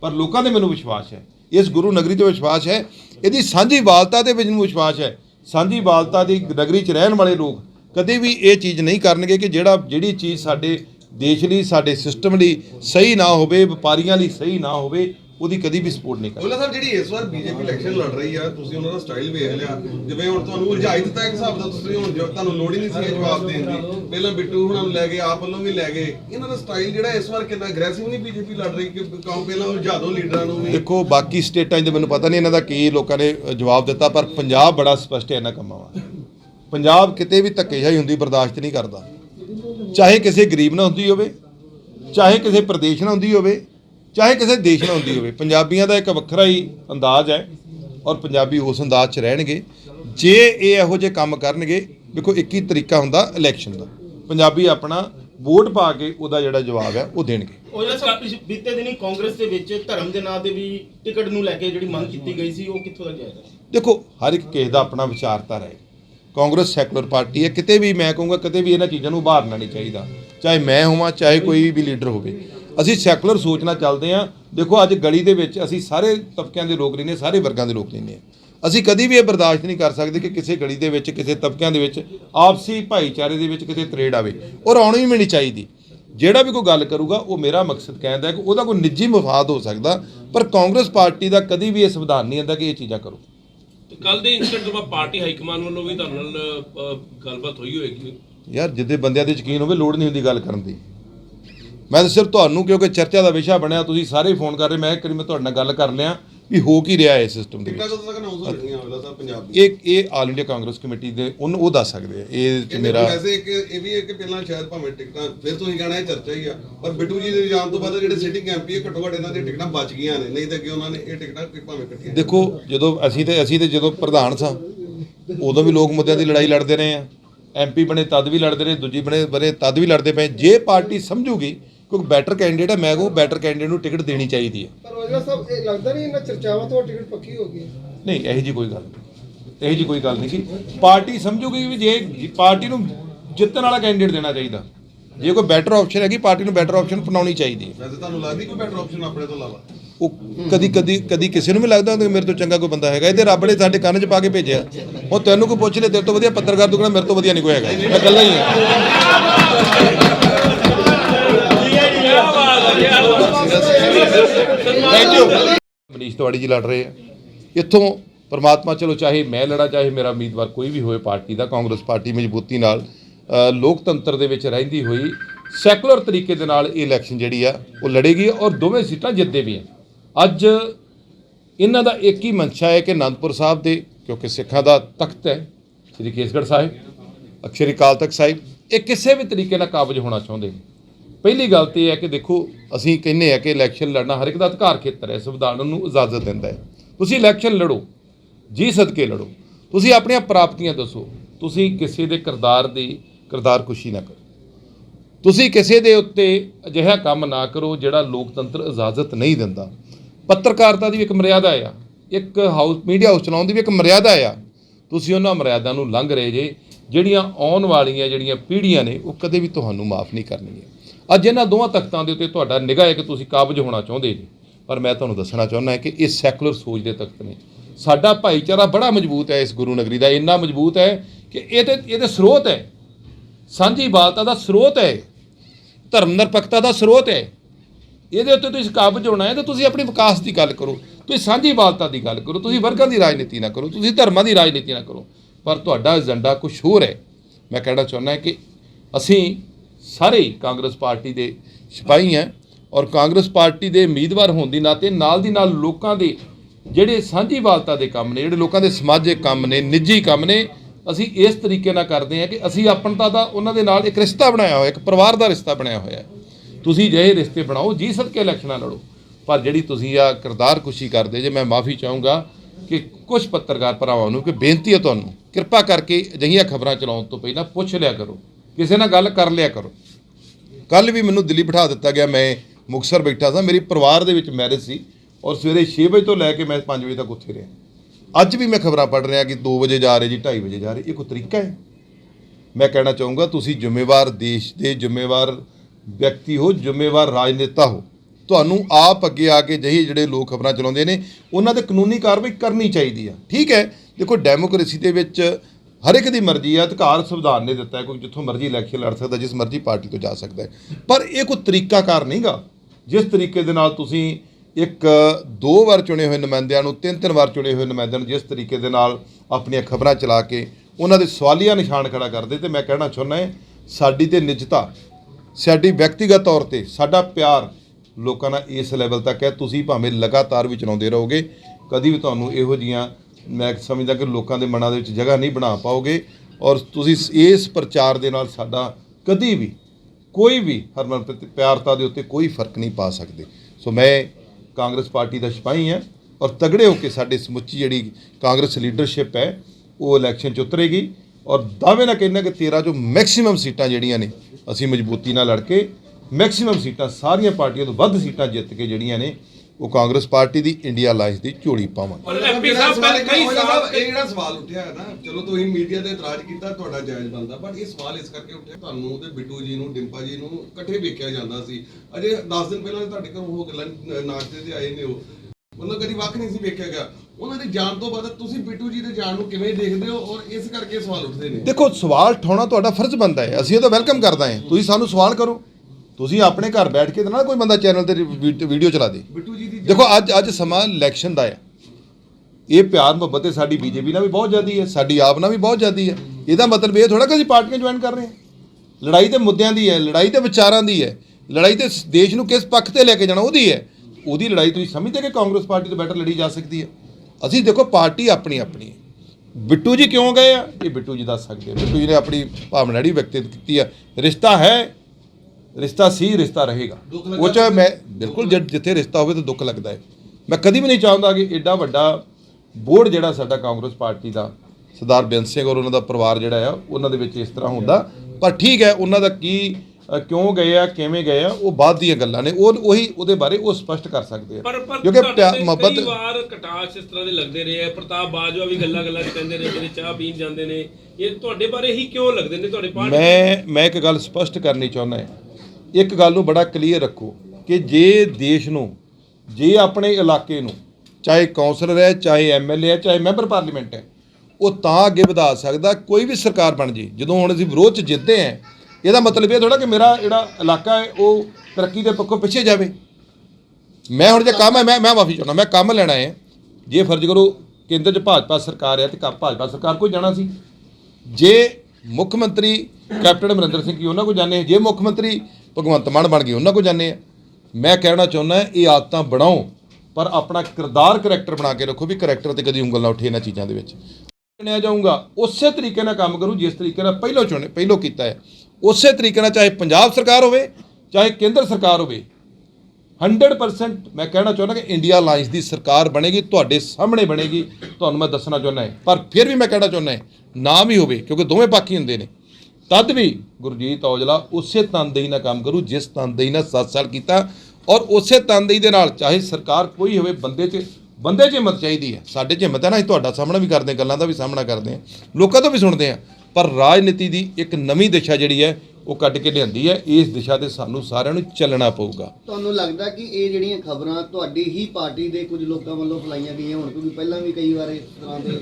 ਪਰ ਲੋਕਾਂ ਦੇ ਮੈਨੂੰ ਵਿਸ਼ਵਾਸ ਹੈ। ਇਸ ਗੁਰੂ ਨਗਰੀ ਤੇ ਵਿਸ਼ਵਾਸ ਹੈ। ਇਹਦੀ ਸਾਂਝੀ ਵਾਲਤਾ ਦੇ ਵਿੱਚ ਮੈਨੂੰ ਵਿਸ਼ਵਾਸ ਹੈ। ਸਾਂਝੀ ਵਾਲਤਾ ਦੀ ਨਗਰੀ 'ਚ ਰਹਿਣ ਵਾਲੇ ਲੋਕ ਕਦੇ ਵੀ ਇਹ ਚੀਜ਼ ਨਹੀਂ ਕਰਨਗੇ ਕਿ ਜਿਹੜਾ ਜਿਹੜੀ ਚੀਜ਼ ਸਾਡੇ ਦੇਸ਼ ਲਈ ਸਾਡੇ ਸਿਸਟਮ ਲਈ ਸਹੀ ਨਾ ਹੋਵੇ ਵਪਾਰੀਆਂ ਲਈ ਸਹੀ ਨਾ ਹੋਵੇ ਉਹਦੀ ਕਦੀ ਵੀ ਸਪੋਰਟ ਨਹੀਂ ਕਰਨਗੇ। ਔਜਲਾ ਸਾਹਿਬ ਜਿਹੜੀ ਇਸ ਵਾਰ ਬੀਜੇਪੀ ਇਲੈਕਸ਼ਨ ਲੜ ਰਹੀ ਆ ਤੁਸੀਂ ਉਹਨਾਂ ਦਾ ਸਟਾਈਲ ਵੇਖ ਲਿਆ। ਜਿਵੇਂ ਹੁਣ ਤੁਹਾਨੂੰ ਉਲਝਾਈ ਦਿੱਤਾ ਇੱਕ ਹਿਸਾਬ ਦਾ ਤੁਸੀਂ ਹੁਣ ਤੁਹਾਨੂੰ ਲੋੜ ਹੀ ਨਹੀਂ ਸੀ ਜਵਾਬ ਦੇਣ ਦੀ। ਪਹਿਲਾਂ ਬਿੱਟੂ ਹੁਣਾਂ ਨੂੰ ਲੈ ਗਏ ਆਪ ਵੱਲੋਂ ਵੀ ਲੈ ਗਏ। ਇਹਨਾਂ ਦਾ ਸਟਾਈਲ ਜਿਹੜਾ ਇਸ ਵਾਰ ਕਿੰਨਾ ਅਗਰੈਸਿਵ ਨਹੀਂ ਬੀਜੇਪੀ ਲੜ ਰਹੀ ਕਿ ਕਹੋ ਪਹਿਲਾਂ ਉਲਝਾ ਦਿਓ ਲੀਡਰਾਂ ਨੂੰ ਵੀ? ਦੇਖੋ ਬਾਕੀ ਸਟੇਟਾਂ ਤਾਂ ਮੈਨੂੰ ਪਤਾ ਨਹੀਂ ਇਹਨਾਂ ਦਾ ਕੀ ਲੋਕਾਂ ਨੇ ਜਵਾਬ ਦਿੱਤਾ ਪਰ ਪੰਜਾਬ ਬੜਾ ਸਪਸ਼ਟ ਹੈ ਇਹਨਾਂ ਕੰਮਾਂ ਵਾ ਪੰਜਾਬ ਕਿਤੇ ਵੀ ਧੱਕੇਸ਼ਾਹੀ ਹੁੰਦੀ ਬਰਦਾਸ਼ਤ ਨਹੀਂ ਕਰਦਾ। ਚਾਹੇ ਕਿਸੇ ਗਰੀਬ ਨਾਲ ਹੁੰਦੀ ਹੋਵੇ ਚਾਹੇ ਕਿਸੇ ਪ੍ਰਦੇਸ਼ ਨਾਲ ਹੁੰਦੀ ਹੋਵੇ ਚਾਹੇ ਕਿਸੇ ਦੇਸ਼ ਨਾਲ ਹੁੰਦੀ ਹੋਵੇ ਪੰਜਾਬੀਆਂ ਦਾ ਇੱਕ ਵੱਖਰਾ ਹੀ ਅੰਦਾਜ਼ ਹੈ ਔਰ ਪੰਜਾਬੀ ਉਸ ਅੰਦਾਜ਼ 'ਚ ਰਹਿਣਗੇ। ਜੇ ਇਹ ਇਹੋ ਜਿਹੇ ਕੰਮ ਕਰਨਗੇ ਦੇਖੋ ਇੱਕ ਹੀ ਤਰੀਕਾ ਹੁੰਦਾ ਇਲੈਕਸ਼ਨ ਦਾ। ਪੰਜਾਬੀ ਆਪਣਾ ਵੋਟ ਪਾ ਕੇ ਉਹਦਾ ਜਿਹੜਾ ਜਵਾਬ ਹੈ ਉਹ ਦੇਣਗੇ। ਸਾਹਿਬ ਪਿਛ- ਬੀਤੇ ਦਿਨੀ ਕਾਂਗਰਸ ਦੇ ਵਿੱਚ ਧਰਮ ਦੇ ਨਾਂ ਤੇ ਵੀ ਟਿਕਟ ਨੂੰ ਲੈ ਕੇ ਜਿਹੜੀ ਮੰਗ ਕੀਤੀ ਗਈ ਸੀ ਉਹ ਕਿੱਥੋਂ ਤੱਕ ਹੈ ਦੇਖੋ ਹਰ ਇੱਕ ਕਿਸੇ ਦਾ ਆਪਣਾ ਵਿਚਾਰਧਾਰਾ ਹੈ। ਕਾਂਗਰਸ ਸੈਕੂਲਰ ਪਾਰਟੀ ਹੈ, ਕਿਤੇ ਵੀ ਮੈਂ ਕਹੂੰਗਾ ਕਿਤੇ ਵੀ ਇਹਨਾਂ ਚੀਜ਼ਾਂ ਨੂੰ ਉਭਾਰਨਾ ਨਹੀਂ ਚਾਹੀਦਾ। ਚਾਹੇ ਮੈਂ ਹੋਵਾਂ, ਚਾਹੇ ਕੋਈ ਵੀ ਲੀਡਰ ਹੋਵੇ। ਅਸੀਂ ਸੈਕੂਲਰ ਸੋਚ ਨਾਲ ਚੱਲਦੇ ਹਾਂ, ਦੇਖੋ ਅੱਜ ਗਲੀ ਦੇ ਵਿੱਚ ਅਸੀਂ ਸਾਰੇ ਤਬਕਿਆਂ ਦੇ ਲੋਕ ਰਹਿੰਦੇ ਸਾਰੇ ਵਰਗਾਂ ਦੇ ਲੋਕ ਰਹਿੰਦੇ ਹਾਂ। ਅਸੀਂ ਕਦੀ ਵੀ ਇਹ ਬਰਦਾਸ਼ਤ ਨਹੀਂ ਕਰ ਸਕਦੇ ਕਿ ਕਿਸੇ ਗਲੀ ਦੇ ਵਿੱਚ, ਕਿਸੇ ਤਬਕਿਆਂ ਦੇ ਵਿੱਚ ਆਪਸੀ ਭਾਈਚਾਰੇ ਦੇ ਵਿੱਚ ਕਿਤੇ ਤਰੇੜ ਆਵੇ। ਔਰ ਆਉਣੀ ਵੀ ਨਹੀਂ ਚਾਹੀਦੀ। ਜਿਹੜਾ ਵੀ ਕੋਈ ਗੱਲ ਕਰੂਗਾ, ਉਹ ਮੇਰਾ ਮਕਸਦ ਕਹਿੰਦਾ ਹੈ ਕਿ ਉਹਦਾ ਕੋਈ ਨਿੱਜੀ ਮਫਾਦ ਹੋ ਸਕਦਾ, ਪਰ ਕਾਂਗਰਸ ਪਾਰਟੀ ਦਾ ਕਦੀ ਵੀ ਇਹ ਸੰਵਿਧਾਨ ਨਹੀਂ ਹੁੰਦਾ ਕਿ ਇਹ ਚੀਜ਼ਾਂ ਕਰੋ। ਕੱਲ ਦੇ ਇਨਸੀਡੈਂਟ ਤੋਂ ਬਾਅਦ ਪਾਰਟੀ ਹਾਈ ਕਮਾਨ ਵੱਲੋਂ ਵੀ ਤੁਹਾਡੇ ਨਾਲ ਅ, ਗੱਲਬਾਤ ਹੋਈ ਹੋਏਗੀ। ਯਾਰ ਜਿੱਦੇ ਬੰਦਿਆਂ ਦੇ ਯਕੀਨ ਹੋਵੇ ਲੋੜ ਨਹੀਂ ਹੁੰਦੀ ਗੱਲ ਕਰਨ ਦੀ। ਮੈਂ ਤਾਂ ਸਿਰਫ ਤੁਹਾਨੂੰ ਕਿਉਂਕਿ ਚਰਚਾ ਦਾ ਵਿਸ਼ਾ ਬਣਿਆ ਤੁਸੀਂ ਸਾਰੇ ਫੋਨ ਕਰ ਰਹੇ ਮੈਂ ਇੱਕ ਵਾਰੀ ਮੈਂ ਤੁਹਾਡੇ ਨਾਲ ਗੱਲ ਕਰ ਲਿਆ। ਵੀ ਹੋ ਕੀ ਰਿਹਾ ਹੈ ਸਿਸਟਮ ਦੇ ਟਿਕਟਾਂ ਵਿੱਚ? ਕਦੋਂ ਤੱਕ ਅਨਾਉਂਸ ਹੋ ਜਾਣੀਆਂ ਅਗਲਾ ਸਾਹਿਬ ਪੰਜਾਬ ਦੀ? ਇਹ ਇਹ ਆਲ ਇੰਡੀਆ ਕਾਂਗਰਸ ਕਮੇਟੀ ਦੇ ਉਹਨੂੰ ਉਹ ਦੱਸ ਸਕਦੇ ਆ। ਇਹ 'ਚ ਮੇਰਾ ਵੈਸੇ ਇੱਕ ਇਹ ਵੀ ਹੈ ਕਿ ਪਹਿਲਾਂ ਸ਼ਾਇਦ ਭਾਵੇਂ ਟਿਕਟਾਂ ਫਿਰ ਤੁਸੀਂ ਕਹਿਣਾ ਇਹ ਚਰਚਾ ਹੀ ਆ। ਪਰ ਬਿੱਟੂ ਜੀ ਦੇ ਜਾਣ ਤੋਂ ਬਾਅਦ ਜਿਹੜੇ ਸਿਟਿੰਗ ਐਮਪੀ ਹੈ ਘੱਟੋ ਘੱਟ ਇਹਨਾਂ ਦੀਆਂ ਟਿਕਟਾਂ ਬਚ ਗਈਆਂ ਨੇ। ਨਹੀਂ ਤਾਂ ਅੱਗੇ ਉਹਨਾਂ ਨੇ ਇਹ ਟਿਕਟਾਂ ਕਿ ਭਾਵੇਂ ਕੱਟੀਆਂ ਦੇਖੋ ਜਦੋਂ ਅਸੀਂ ਤੇ ਅਸੀਂ ਤੇ ਜਦੋਂ ਪ੍ਰਧਾਨ ਸਾਂ ਉਦੋਂ ਵੀ ਲੋਕ ਮੁੱਦਿਆਂ ਦੀ ਲੜਾਈ ਲੜਦੇ ਰਹੇ ਆ। ਐਮਪੀ ਬਣੇ ਤਦ ਵੀ ਲੜਦੇ ਰਹੇ ਦੂਜੀ ਬਣੇ ਬਰੇ ਤਦ ਵੀ ਲੜਦੇ ਪਏ। ਜੇ ਪਾਰਟੀ ਸਮਝੂਗੀ ਕੋਈ ਬੈਟਰ ਕੈਂਡੀਡੇਟ ਹੈ ਮੈਂ ਕਹੂੰ ਬੈਟਰ ਕੈਂਡੀਡੇਟ ਨੂੰ ਟਿਕਟ ਦੇਣੀ ਚਾਹੀਦੀ ਹੈ। ਪਰ ਔਜਲਾ ਸਾਹਿਬ ਇਹ ਲੱਗਦਾ ਨਹੀਂ ਇਹਨਾਂ ਚਰਚਾਵਾਂ ਤੋਂ ਟਿਕਟ ਪੱਕੀ ਹੋ ਗਈ ਹੈ। ਨਹੀਂ ਇਹੋ ਜੀ ਕੋਈ ਗੱਲ ਨਹੀਂ। ਇਹੋ ਜੀ ਕੋਈ ਗੱਲ ਨਹੀਂ ਕਿ ਪਾਰਟੀ ਸਮਝੂਗੀ ਵੀ ਜੇ ਪਾਰਟੀ ਨੂੰ ਜਿੱਤਣ ਵਾਲਾ ਕੈਂਡੀਡੇਟ ਦੇਣਾ ਚਾਹੀਦਾ। ਜੇ ਕੋਈ ਬੈਟਰ ਆਪਸ਼ਨ ਹੈਗੀ ਪਾਰਟੀ ਨੂੰ ਬੈਟਰ ਆਪਸ਼ਨ ਅਪਣਾਉਣੀ ਚਾਹੀਦੀ ਹੈ। ਵੈਸੇ ਤੁਹਾਨੂੰ ਲੱਗਦੀ ਕੋਈ ਬੈਟਰ ਆਪਸ਼ਨ ਆਪਣੇ ਤੋਂ ਇਲਾਵਾ? ਉਹ ਕਦੀ ਕਦੀ ਕਦੀ ਕਿਸੇ ਨੂੰ ਵੀ ਲੱਗਦਾ ਹੁੰਦਾ ਕਿ ਮੇਰੇ ਤੋਂ ਚੰਗਾ ਕੋਈ ਬੰਦਾ ਹੈਗਾ। ਇਹ ਤੇ ਰੱਬ ਨੇ ਸਾਡੇ ਕੰਨ 'ਚ ਪਾ ਕੇ ਭੇਜਿਆ। ਉਹ ਤੈਨੂੰ ਕੋਈ ਪੁੱਛ ਲੈ ਤੇਰੇ ਤੋਂ ਵਧੀਆ ਪੱਤਰਕਾਰ ਤੂੰ ਕਹਿੰਦਾ ਮੇਰੇ ਤੋਂ ਵਧੀਆ ਨਹੀਂ ਕੋਈ ਹੈਗਾ। ਮੈਂ ਗੱਲਾਂ ਹੀ ਆ। ਥੈਂਕ ਯੂ ਮਨੀਸ਼ ਤਿਵਾੜੀ ਜੀ ਲੜ ਰਹੇ ਆ। ਇੱਥੋਂ ਪਰਮਾਤਮਾ, ਚਲੋ ਚਾਹੇ ਮੈਂ ਲੜਾ, ਚਾਹੇ ਮੇਰਾ ਉਮੀਦਵਾਰ ਕੋਈ ਵੀ ਹੋਵੇ ਪਾਰਟੀ ਦਾ, ਕਾਂਗਰਸ ਪਾਰਟੀ ਮਜ਼ਬੂਤੀ ਨਾਲ ਲੋਕਤੰਤਰ ਦੇ ਵਿੱਚ ਰਹਿੰਦੀ ਹੋਈ, ਸੈਕੂਲਰ ਤਰੀਕੇ ਦੇ ਨਾਲ ਇਹ ਇਲੈਕਸ਼ਨ ਜਿਹੜੀ ਆ, ਉਹ ਲੜੇਗੀ ਔਰ ਦੋਵੇਂ ਸੀਟਾਂ ਜਿੱਤਦੇ ਵੀ ਆ। ਅੱਜ ਇਹਨਾਂ ਦਾ ਇੱਕ ਹੀ ਮਨਸ਼ਾ ਹੈ ਕਿ ਅਨੰਦਪੁਰ ਸਾਹਿਬ ਦੇ, ਕਿਉਂਕਿ ਸਿੱਖਾਂ ਦਾ ਤਖਤ ਹੈ, ਸ੍ਰੀ ਕੇਸਗੜ੍ਹ ਸਾਹਿਬ ਅਕਸ਼ਰੀ ਅਕਾਲ ਤਖਤ ਸਾਹਿਬ, ਇਹ ਕਿਸੇ ਵੀ ਤਰੀਕੇ ਨਾਲ ਕਾਬਜ ਹੋਣਾ ਚਾਹੁੰਦੇ ਨੇ। ਪਹਿਲੀ ਗੱਲ ਤੇ ਇਹ ਹੈ ਕਿ ਦੇਖੋ, ਅਸੀਂ ਕਹਿੰਦੇ ਆ ਕਿ ਇਲੈਕਸ਼ਨ ਲੜਨਾ ਹਰ ਇੱਕ ਦਾ ਅਧਿਕਾਰ ਖੇਤਰ ਹੈ, ਸੰਵਿਧਾਨ ਨੂੰ ਇਜਾਜ਼ਤ ਦਿੰਦਾ ਹੈ। ਤੁਸੀਂ ਇਲੈਕਸ਼ਨ ਲੜੋ, ਜੀ ਸਦਕੇ ਲੜੋ, ਤੁਸੀਂ ਆਪਣੀਆਂ ਪ੍ਰਾਪਤੀਆਂ ਦੱਸੋ, ਤੁਸੀਂ ਕਿਸੇ ਦੇ ਕਿਰਦਾਰ ਦੀ ਕਿਰਦਾਰ ਕੁਸ਼ੀ ਨਾ ਕਰੋ। ਤੁਸੀਂ ਕਿਸੇ ਦੇ ਉੱਤੇ ਅਜਿਹਾ ਕੰਮ ਨਾ ਕਰੋ ਜਿਹੜਾ ਲੋਕਤੰਤਰ ਇਜਾਜ਼ਤ ਨਹੀਂ ਦਿੰਦਾ। ਪੱਤਰਕਾਰਤਾ ਦੀ ਵੀ ਇੱਕ ਮਰਿਆਦਾ ਆ, ਇੱਕ ਹਾਊਸ ਮੀਡੀਆ ਹਾਊਸ ਚਲਾਉਣ ਦੀ ਵੀ ਇੱਕ ਮਰਿਆਦਾ ਆ। ਤੁਸੀਂ ਉਹਨਾਂ ਮਰਿਆਦਾ ਨੂੰ ਲੰਘ ਰਹੇ ਜੇ, ਜਿਹੜੀਆਂ ਆਉਣ ਵਾਲੀਆਂ ਜਿਹੜੀਆਂ ਪੀੜ੍ਹੀਆਂ ਨੇ, ਉਹ ਕਦੇ ਵੀ ਤੁਹਾਨੂੰ ਮਾਫ ਨਹੀਂ ਕਰਨਗੀਆਂ। ਅੱਜ ਇਹਨਾਂ ਦੋਵਾਂ ਤਖਤਾਂ ਦੇ ਉੱਤੇ ਤੁਹਾਡਾ ਨਿਗਾਹ ਹੈ ਕਿ ਤੁਸੀਂ ਕਾਬਜ ਹੋਣਾ ਚਾਹੁੰਦੇ ਜੀ। ਪਰ ਮੈਂ ਤੁਹਾਨੂੰ ਦੱਸਣਾ ਚਾਹੁੰਦਾ ਹਾਂ ਕਿ ਇਹ ਸੈਕੂਲਰ ਸੋਚ ਦੇ ਤਖਤ ਨੇ। ਸਾਡਾ ਭਾਈਚਾਰਾ ਬੜਾ ਮਜ਼ਬੂਤ ਹੈ ਇਸ ਗੁਰੂ ਨਗਰੀ ਦਾ, ਇੰਨਾ ਮਜ਼ਬੂਤ ਹੈ ਕਿ ਇਹ ਤੇ ਇਹਦੇ ਸਰੋਤ ਹੈ। ਸਾਂਝੀ ਬਾਲਤਾ ਦਾ ਸਰੋਤ ਹੈ। ਧਰਮ ਨਿਰਪੱਖਤਾ ਦਾ ਸਰੋਤ ਹੈ। ਇਹਦੇ ਉੱਤੇ ਤੁਸੀਂ ਕਾਬਜ ਹੋਣਾ ਹੈ ਤਾਂ ਤੁਸੀਂ ਆਪਣੇ ਵਿਕਾਸ ਦੀ ਗੱਲ ਕਰੋ। ਤੁਸੀਂ ਸਾਂਝੀ ਬਾਲਤਾ ਦੀ ਗੱਲ ਕਰੋ। ਤੁਸੀਂ ਵਰਗਾਂ ਦੀ ਰਾਜਨੀਤੀ ਨਾ ਕਰੋ। ਤੁਸੀਂ ਧਰਮਾਂ ਦੀ ਰਾਜਨੀਤੀ ਨਾ ਕਰੋ। ਪਰ ਤੁਹਾਡਾ ਏਜੰਡਾ ਕੁਝ ਹੋਰ ਹੈ। ਮੈਂ ਕਹਿਣਾ ਚਾਹੁੰਦਾ ਕਿ ਅਸੀਂ ਸਾਰੇ ਕਾਂਗਰਸ ਪਾਰਟੀ ਦੇ ਸਿਪਾਹੀ ਹੈ ਔਰ ਕਾਂਗਰਸ ਪਾਰਟੀ ਦੇ ਉਮੀਦਵਾਰ ਹੋਣ ਦੀ ਨਾਤੇ ਨਾਲ ਦੀ ਨਾਲ ਲੋਕਾਂ ਦੇ ਜਿਹੜੇ ਸਾਂਝੀ ਬਾਲਤਾ ਦੇ ਕੰਮ ਨੇ, ਜਿਹੜੇ ਲੋਕਾਂ ਦੇ ਸਮਾਜਿਕ ਕੰਮ ਨੇ, ਨਿੱਜੀ ਕੰਮ ਨੇ, ਅਸੀਂ ਇਸ ਤਰੀਕੇ ਨਾਲ ਕਰਦੇ ਹਾਂ ਕਿ ਅਸੀਂ ਆਪਣਤਾ ਦਾ ਉਹਨਾਂ ਦੇ ਨਾਲ ਇੱਕ ਰਿਸ਼ਤਾ ਬਣਾਇਆ ਹੋਇਆ, ਇੱਕ ਪਰਿਵਾਰ ਦਾ ਰਿਸ਼ਤਾ ਬਣਾਇਆ ਹੋਇਆ ਤੁਸੀਂ ਜਿਹੇ ਰਿਸ਼ਤੇ ਬਣਾਓ, ਜੀ ਸਦਕੇ ਇਲੈਕਸ਼ਨਾਂ ਲੜੋ। ਪਰ ਜਿਹੜੀ ਤੁਸੀਂ ਆ ਕਿਰਦਾਰ ਕੁਸ਼ੀ ਕਰਦੇ, ਜੇ ਮੈਂ ਮਾਫੀ ਚਾਹੂੰਗਾ ਕਿ ਕੁਝ ਪੱਤਰਕਾਰ ਭਰਾਵਾਂ ਨੂੰ ਕਿ ਬੇਨਤੀ ਹੈ ਤੁਹਾਨੂੰ, ਕਿਰਪਾ ਕਰਕੇ ਅਜਿਹੀਆਂ ਖਬਰਾਂ ਚਲਾਉਣ ਤੋਂ ਪਹਿਲਾਂ ਪੁੱਛ ਲਿਆ ਕਰੋ। ਕਿਸੇ ਨਾਲ ਗੱਲ ਕਰ ਲਿਆ ਕਰੋ। ਕੱਲ ਵੀ ਮੈਨੂੰ ਦਿੱਲੀ ਬਿਠਾ ਦਿੱਤਾ ਗਿਆ, ਮੈਂ ਮੁਕਸਰ ਬੈਠਾ ਸਾਂ। ਮੇਰੀ ਪਰਿਵਾਰ ਦੇ ਵਿੱਚ ਮੈਰਿਜ ਸੀ ਔਰ ਸਵੇਰੇ 6 ਵਜੇ ਤੋਂ ਲੈ ਕੇ ਮੈਂ 5 ਵਜੇ ਤੱਕ ਉੱਥੇ ਰਿਹਾ। ਅੱਜ ਵੀ ਮੈਂ ਖਬਰਾਂ ਪੜ੍ਹ ਰਿਹਾ ਕਿ 2 ਵਜੇ ਜਾ ਰਹੇ ਜੀ 2:30 ਵਜੇ ਜਾ ਰਹੇ। ਇਹ ਕੋਈ ਤਰੀਕਾ ਹੈ? ਮੈਂ ਕਹਿਣਾ ਚਾਹੂੰਗਾ, ਤੁਸੀਂ ਜ਼ਿੰਮੇਵਾਰ ਦੇਸ਼ ਦੇ ਜ਼ਿੰਮੇਵਾਰ ਵਿਅਕਤੀ ਹੋ, ਜ਼ਿੰਮੇਵਾਰ ਰਾਜਨੇਤਾ ਹੋ। ਤੁਹਾਨੂੰ ਆਪ ਅੱਗੇ ਆ ਕੇ ਜਿਹੇ ਜਿਹੜੇ ਲੋਕ ਖਬਰਾਂ ਚਲਾਉਂਦੇ ਨੇ, ਉਹਨਾਂ ਤੇ ਕਾਨੂੰਨੀ ਕਾਰਵਾਈ ਕਰਨੀ ਚਾਹੀਦੀ ਆ। ਠੀਕ ਹੈ? ਦੇਖੋ ਡੈਮੋਕ੍ਰੇਸੀ ਦੇ ਵਿੱਚ ਹਰ ਇੱਕ ਦੀ ਮਰਜ਼ੀ ਹੈ, ਅਧਿਕਾਰ ਸੰਵਿਧਾਨ ਨੇ ਦਿੱਤਾ ਹੈ, ਕੋਈ ਜਿੱਥੋਂ ਮਰਜ਼ੀ ਇਲੈਕਸ਼ਨ ਲੜ ਸਕਦਾ, ਜਿਸ ਮਰਜ਼ੀ ਪਾਰਟੀ ਤੋਂ ਜਾ ਸਕਦਾ ਹੈ। ਪਰ ਇਹ ਕੋਈ ਤਰੀਕਾਕਾਰ ਨਹੀਂਗਾ। ਜਿਸ ਤਰੀਕੇ ਦੇ ਨਾਲ ਤੁਸੀਂ ਇੱਕ, ਦੋ ਵਾਰ ਚੁਣੇ ਹੋਏ ਨੁਮਾਇੰਦਿਆਂ ਨੂੰ ਤਿੰਨ ਤਿੰਨ ਵਾਰ ਚੁਣੇ ਹੋਏ ਨੁਮਾਇੰਦਿਆਂ ਨੂੰ ਜਿਸ ਤਰੀਕੇ ਦੇ ਨਾਲ ਆਪਣੀਆਂ ਖਬਰਾਂ ਚਲਾ ਕੇ ਉਹਨਾਂ ਦੇ ਸਵਾਲੀਆ ਨਿਸ਼ਾਨ ਖੜਾ ਕਰਦੇ ਤੇ ਮੈਂ ਕਹਿਣਾ ਚਾਹੁੰਦਾ ਹਾਂ, ਸਾਡੀ ਤੇ ਨਿਜਤਾ, ਸਾਡੀ ਵਿਅਕਤੀਗਤ ਤੌਰ ਤੇ, ਸਾਡਾ ਪਿਆਰ ਲੋਕਾਂ ਨਾਲ ਇਸ ਲੈਵਲ ਤੱਕ ਹੈ। ਤੁਸੀਂ ਭਾਵੇਂ ਲਗਾਤਾਰ ਵੀ ਚਲਾਉਂਦੇ ਰਹੋਗੇ, ਕਦੀ ਵੀ ਤੁਹਾਨੂੰ ਇਹੋ ਜੀਆਂ ਮੈਂ ਸਮਝਦਾ ਕਿ ਲੋਕਾਂ ਦੇ ਮਨਾਂ ਦੇ ਵਿੱਚ ਜਗ੍ਹਾ ਨਹੀਂ ਬਣਾ ਪਾਓਗੇ ਔਰ ਤੁਸੀਂ ਇਸ ਪ੍ਰਚਾਰ ਦੇ ਨਾਲ ਸਾਡਾ ਕਦੀ ਵੀ, ਕੋਈ ਵੀ ਹਰਮਨ ਪ੍ਰਤੀ ਪਿਆਰਤਾ ਦੇ ਉੱਤੇ ਕੋਈ ਫ਼ਰਕ ਨਹੀਂ ਪਾ ਸਕਦੇ। ਸੋ ਮੈਂ ਕਾਂਗਰਸ ਪਾਰਟੀ ਦਾ ਸਿਪਾਹੀ ਹਾਂ ਔਰ ਤਗੜੇ ਹੋ ਕੇ ਸਾਡੇ ਸਮੁੱਚੀ ਜਿਹੜੀ ਕਾਂਗਰਸ ਲੀਡਰਸ਼ਿਪ ਹੈ, ਉਹ ਇਲੈਕਸ਼ਨ 'ਚ ਉਤਰੇਗੀ ਔਰ ਦਾਅਵੇ ਨਾਲ ਕਹਿੰਦਾ ਕਿ 13 ਚੋਂ ਮੈਕਸਿਮਮ ਸੀਟਾਂ ਜਿਹੜੀਆਂ ਨੇ, ਅਸੀਂ ਮਜ਼ਬੂਤੀ ਨਾਲ ਲੜ ਕੇ ਮੈਕਸਿਮਮ ਸੀਟਾਂ ਸਾਰੀਆਂ ਪਾਰਟੀਆਂ ਤੋਂ ਵੱਧ ਸੀਟਾਂ ਜਿੱਤ ਕੇ ਜਿਹੜੀਆਂ ਨੇ ਉਹ ਕਾਂਗਰਸ ਪਾਰਟੀ ਦੀ ਇੰਡੀਆ ਅਲਾਈਅੰਸ ਦੀ ਝੋਲੀ ਪਾਵਾਂਗੇ। ਐਮਪੀ ਸਾਹਿਬ ਪਹਿਲੇ ਕਈ ਸਵਾਲ ਇਹ ਜਿਹੜਾ ਸਵਾਲ ਉੱਠਿਆ ਹੈ ਨਾ ਚਲੋ ਤੁਸੀਂ ਮੀਡੀਆ ਤੇ ਇਤਰਾਜ਼ ਕੀਤਾ ਤੁਹਾਡਾ ਜਾਇਜ਼ ਬਣਦਾ ਪਰ ਇਹ ਸਵਾਲ ਇਸ ਕਰਕੇ ਉੱਠਿਆ ਤੁਹਾਨੂੰ ਤੇ ਬਿੱਟੂ ਜੀ ਨੂੰ ਡਿੰਪਾ ਜੀ ਨੂੰ ਇਕੱਠੇ ਵੇਖਿਆ ਜਾਂਦਾ ਸੀ। ਅਜੇ 10 ਦਿਨ ਪਹਿਲਾਂ ਤੁਹਾਡੇ ਘਰ ਉਹ ਗੱਲਾਂ ਨਾਸ਼ਤੇ ਤੇ ਆਏ ਨੇ ਉਹ। ਮਤਲਬ ਕਦੀ ਵੱਖ ਨਹੀਂ ਸੀ ਵੇਖਿਆ ਗਿਆ। ਉਹਨਾਂ ਦੇ ਜਾਣ ਤੋਂ ਬਾਅਦ ਤੁਸੀਂ ਬਿੱਟੂ ਜੀ ਦੇ ਜਾਣ ਨੂੰ ਕਿਵੇਂ ਦੇਖਦੇ ਹੋ ਔਰ ਇਸ ਕਰਕੇ ਸਵਾਲ ਉੱਠਦੇ ਨੇ? ਦੇਖੋ ਸਵਾਲ ਠਾਉਣਾ ਤੁਹਾਡਾ ਫਰਜ਼ ਬਣਦਾ ਹੈ। ਅਸੀਂ ਉਹਦਾ ਵੈਲਕਮ ਕਰਦਾ ਹਾਂ। ਤੁਸੀਂ ਸਾਨੂੰ ਸਵਾਲ ਕਰੋ। ਤੁਸੀਂ ਆਪਣੇ ਘਰ ਬੈਠ ਕੇ ਤਾਂ ਨਾ ਕੋਈ ਬੰਦਾ ਚੈਨਲ ਤੇ ਵੀਡੀਓ ਚਲਾ ਦੇ। ਬਿੱਟੂ ਜੀ ਦੀ ਦੇਖੋ ਅੱਜ ਅੱਜ ਸਮਾਂ ਇਲੈਕਸ਼ਨ ਦਾ ਹੈ। ਇਹ ਪਿਆਰ ਮੁਹੱਬਤ ਤੇ ਸਾਡੀ ਬੀਜੇਪੀ ਨਾਲ ਵੀ ਬਹੁਤ ਜ਼ਿਆਦੀ ਹੈ ਸਾਡੀ ਆਪ ਨਾਲ ਵੀ ਬਹੁਤ ਜ਼ਿਆਦੀ ਹੈ। ਇਹਦਾ ਮਤਲਬ ਇਹ ਥੋੜਾ ਕਿ ਅਸੀਂ ਪਾਰਟੀਆਂ ਜੁਆਇਨ ਕਰ ਰਹੇ ਹਾਂ। ਲੜਾਈ ਤੇ ਮੁੱਦਿਆਂ ਦੀ ਹੈ ਲੜਾਈ ਤੇ ਵਿਚਾਰਾਂ ਦੀ ਹੈ ਲੜਾਈ ਤੇ ਦੇਸ਼ ਨੂੰ ਕਿਸ ਪੱਖ ਤੇ ਲੈ ਕੇ ਜਾਣਾ ਉਹਦੀ ਹੈ। ਉਹਦੀ ਲੜਾਈ ਤੁਸੀਂ ਸਮਝਦੇ ਕਿ ਕਾਂਗਰਸ ਪਾਰਟੀ ਤੋਂ ਬੈਟਰ ਲੜੀ ਜਾ ਸਕਦੀ ਹੈ। ਅਸੀਂ ਦੇਖੋ ਪਾਰਟੀ ਆਪਣੀ ਆਪਣੀ ਹੈ। ਬਿੱਟੂ ਜੀ ਕਿਉਂ ਗਏ ਆ? ਇਹ ਬਿੱਟੂ ਜੀ ਦੱਸ ਸਕਦੇ ਬਿੱਟੂ ਜੀ ਨੇ ਆਪਣੀ ਭਾਵਨਾ ਜਿਹੜੀ ਵਿਅਕਤਿਤ ਕੀਤੀ ਆ। ਰਿਸ਼ਤਾ ਹੈ ਰਿਸ਼ਤਾ ਸੀ ਰਿਸ਼ਤਾ ਰਹੇਗਾ। ਉਹ ਚ ਮੈਂ ਬਿਲਕੁਲ ਜਿੱਥੇ ਰਿਸ਼ਤਾ ਹੋਵੇ ਤਾਂ ਦੁੱਖ ਲੱਗਦਾ ਹੈ। ਮੈਂ ਕਦੀ ਵੀ ਨਹੀਂ ਚਾਹੁੰਦਾ ਕਿ ਐਡਾ ਵੱਡਾ ਬੋਰਡ ਜਿਹੜਾ ਸਾਡਾ ਕਾਂਗਰਸ ਪਾਰਟੀ ਦਾ ਸਰਦਾਰ ਬੇਅੰਤ ਸਿੰਘ ਔਰ ਉਹਨਾਂ ਦਾ ਪਰਿਵਾਰ ਜਿਹੜਾ ਆ ਉਹਨਾਂ ਦੇ ਵਿੱਚ ਇਸ ਤਰ੍ਹਾਂ ਹੁੰਦਾ। ਪਰ ਠੀਕ ਹੈ ਉਹਨਾਂ ਦਾ ਕੀ ਕਿਉਂ ਗਏ ਆ ਕਿਵੇਂ ਗਏ ਆ ਉਹ ਬਾਅਦ ਦੀਆਂ ਗੱਲਾਂ ਨੇ। ਉਹ ਉਹੀ ਉਹਦੇ ਬਾਰੇ ਉਹ ਸਪਸ਼ਟ ਕਰ ਸਕਦੇ ਆ। ਕਿਉਂਕਿ ਮੁਹੱਬਤ ਕਈ ਵਾਰ ਕਟਾਸ਼ ਇਸ ਤਰ੍ਹਾਂ ਦੇ ਲੱਗਦੇ ਰਹੇ ਆ। ਪ੍ਰਤਾਪ ਬਾਜਵਾ ਵੀ ਗੱਲਾਂ ਗੱਲਾਂ 'ਚ ਕਹਿੰਦੇ ਨੇ ਜਿਹੜੇ ਚਾਹ ਪੀਣ ਜਾਂਦੇ ਨੇ। ਇਹ ਤੁਹਾਡੇ ਬਾਰੇ ਹੀ ਕਿਉਂ ਲੱਗਦੇ ਨੇ? ਤੁਹਾਡੇ ਪਾਰਟੀ ਮੈਂ ਮੈਂ ਇੱਕ ਗੱਲ ਸਪਸ਼ਟ ਕਰਨੀ ਚਾਹੁੰਦਾ ਹਾਂ। ਇੱਕ ਗੱਲ ਨੂੰ ਬੜਾ ਕਲੀਅਰ ਰੱਖੋ ਕਿ ਜੇ ਦੇਸ਼ ਨੂੰ, ਜੇ ਆਪਣੇ ਇਲਾਕੇ ਨੂੰ, ਚਾਹੇ ਕੌਂਸਲਰ ਹੈ, ਚਾਹੇ ਐਮਐਲਏ ਹੈ, ਚਾਹੇ ਮੈਂਬਰ ਪਾਰਲੀਮੈਂਟ ਹੈ, ਉਹ ਤਾਂ ਅੱਗੇ ਵਧਾ ਸਕਦਾ, ਕੋਈ ਵੀ ਸਰਕਾਰ ਬਣ ਜੇ। ਜਦੋਂ ਹੁਣ ਅਸੀਂ ਵਿਰੋਧ ਚ ਜਿੱਤੇ ਹਾਂ, ਇਹਦਾ ਮਤਲਬ ਇਹ ਥੋੜਾ ਕਿ ਮੇਰਾ ਜਿਹੜਾ ਇਲਾਕਾ ਹੈ, ਉਹ ਤਰੱਕੀ ਦੇ ਪੱਖੋਂ ਪਿੱਛੇ ਜਾਵੇ। ਮੈਂ ਹੁਣ ਜੇ ਕੰਮ ਹੈ, ਮੈਂ ਮੈਂ ਮਾਫੀ ਚਾਹੁੰਦਾ, ਮੈਂ ਕੰਮ ਲੈਣਾ ਹੈ। ਜੇ ਫਰਜ਼ ਕਰੋ ਕੇਂਦਰ 'ਚ ਭਾਜਪਾ ਸਰਕਾਰ ਹੈ, ਤੇ ਭਾਜਪਾ ਸਰਕਾਰ ਕੋਈ ਜਾਣਾ ਸੀ। ਜੇ ਮੁੱਖ ਮੰਤਰੀ ਕੈਪਟਨ ਅਮਰਿੰਦਰ ਸਿੰਘ ਜੀ ਉਹਨਾਂ ਕੋ ਜਾਣੇ ਜੇ ਮੁੱਖ ਮੰਤਰੀ ਭਗਵੰਤ ਮਾਨ ਬਣ ਗਏ ਉਹਨਾਂ ਕੋ ਜਾਣੇ ਆ ਮੈਂ ਕਹਿਣਾ ਚਾਹੁੰਦਾ ਇਹ ਆਦਤਾਂ ਬਣਾਓ, ਪਰ ਆਪਣਾ ਕਿਰਦਾਰ ਕਰੈਕਟਰ ਬਣਾ ਕੇ ਰੱਖੋ ਵੀ ਕਰੈਕਟਰ ਤੇ ਕਦੀ ਉਂਗਲ ਨਾ ਉੱਠੇ ਇਹਨਾਂ ਚੀਜ਼ਾਂ ਦੇ ਵਿੱਚ। ਚੁਣਿਆ ਜਾਊਗਾ, ਉਸੇ ਤਰੀਕੇ ਨਾਲ ਕੰਮ ਕਰੂ, ਜਿਸ ਤਰੀਕੇ ਨਾਲ ਪਹਿਲਾਂ ਚੁਣੇ, ਪਹਿਲਾਂ ਕੀਤਾ ਹੈ। ਉਸੇ ਤਰੀਕੇ ਨਾਲ ਚਾਹੇ ਪੰਜਾਬ ਸਰਕਾਰ ਹੋਵੇ, ਚਾਹੇ ਕੇਂਦਰ ਸਰਕਾਰ ਹੋਵੇ 100% ਮੈਂ ਕਹਿਣਾ ਚਾਹੁੰਦਾ ਕਿ ਇੰਡੀਆ ਅਲਾਈਅੰਸ ਦੀ ਸਰਕਾਰ ਬਣੇਗੀ, ਤੁਹਾਡੇ ਸਾਹਮਣੇ ਬਣੇਗੀ, ਤੁਹਾਨੂੰ ਮੈਂ ਦੱਸਣਾ ਚਾਹੁੰਦਾ ਹਾਂ। ਪਰ ਫਿਰ ਵੀ ਮੈਂ ਕਹਿਣਾ ਚਾਹੁੰਦਾ ਹਾਂ, ਨਾ ਵੀ ਹੋਵੇ, ਕਿਉਂਕਿ ਦੋਵੇਂ ਪਾਕੀ ਹੁੰਦੇ ਨੇ। ਤਦ ਵੀ ਗੁਰਜੀਤ ਔਜਲਾ ਉਸੇ ਤਨਦੇਹੀ ਨਾਲ ਕੰਮ ਕਰੂ, ਜਿਸ ਤਨਦੇਹੀ ਨਾਲ 7 ਸਾਲ ਕੀਤਾ ਔਰ ਉਸੇ ਤਨਦੇਹੀ ਦੇ ਨਾਲ ਚਾਹੇ ਸਰਕਾਰ ਕੋਈ ਹੋਵੇ, ਬੰਦੇ 'ਚ ਬੰਦੇ 'ਚ ਹਿੰਮਤ ਚਾਹੀਦੀ ਹੈ। ਸਾਡੇ 'ਚ ਹਿੰਮਤ ਹੈ ਨਾ, ਅਸੀਂ ਤੁਹਾਡਾ ਸਾਹਮਣਾ ਵੀ ਕਰਦੇ ਹਾਂ, ਗੱਲਾਂ ਦਾ ਵੀ ਸਾਹਮਣਾ ਕਰਦੇ ਹਾਂ, ਲੋਕਾਂ ਤੋਂ ਵੀ ਸੁਣਦੇ ਹਾਂ। ਪਰ ਰਾਜਨੀਤੀ ਦੀ ਇੱਕ ਨਵੀਂ ਦਿਸ਼ਾ ਜਿਹੜੀ ਹੈ ਉਹ ਕੱਢ ਕੇ ਲਿਆਂਦੀ ਹੈ। ਇਸ ਦਿਸ਼ਾ ਤੇ ਸਾਨੂੰ ਸਾਰਿਆਂ ਨੂੰ ਚੱਲਣਾ ਪਊਗਾ। ਤੁਹਾਨੂੰ ਲੱਗਦਾ ਕਿ ਇਹ ਜਿਹੜੀਆਂ ਖਬਰਾਂ ਤੁਹਾਡੀ ਹੀ ਪਾਰਟੀ ਦੇ ਕੁਝ ਲੋਕਾਂ ਵੱਲੋਂ ਫਲਾਈਆਂ ਗਈਆਂ ਹੁਣ? ਕਿਉਂਕਿ ਪਹਿਲਾਂ ਵੀ ਕਈ ਵਾਰ ਇਸ ਤਰ੍ਹਾਂ ਦੇ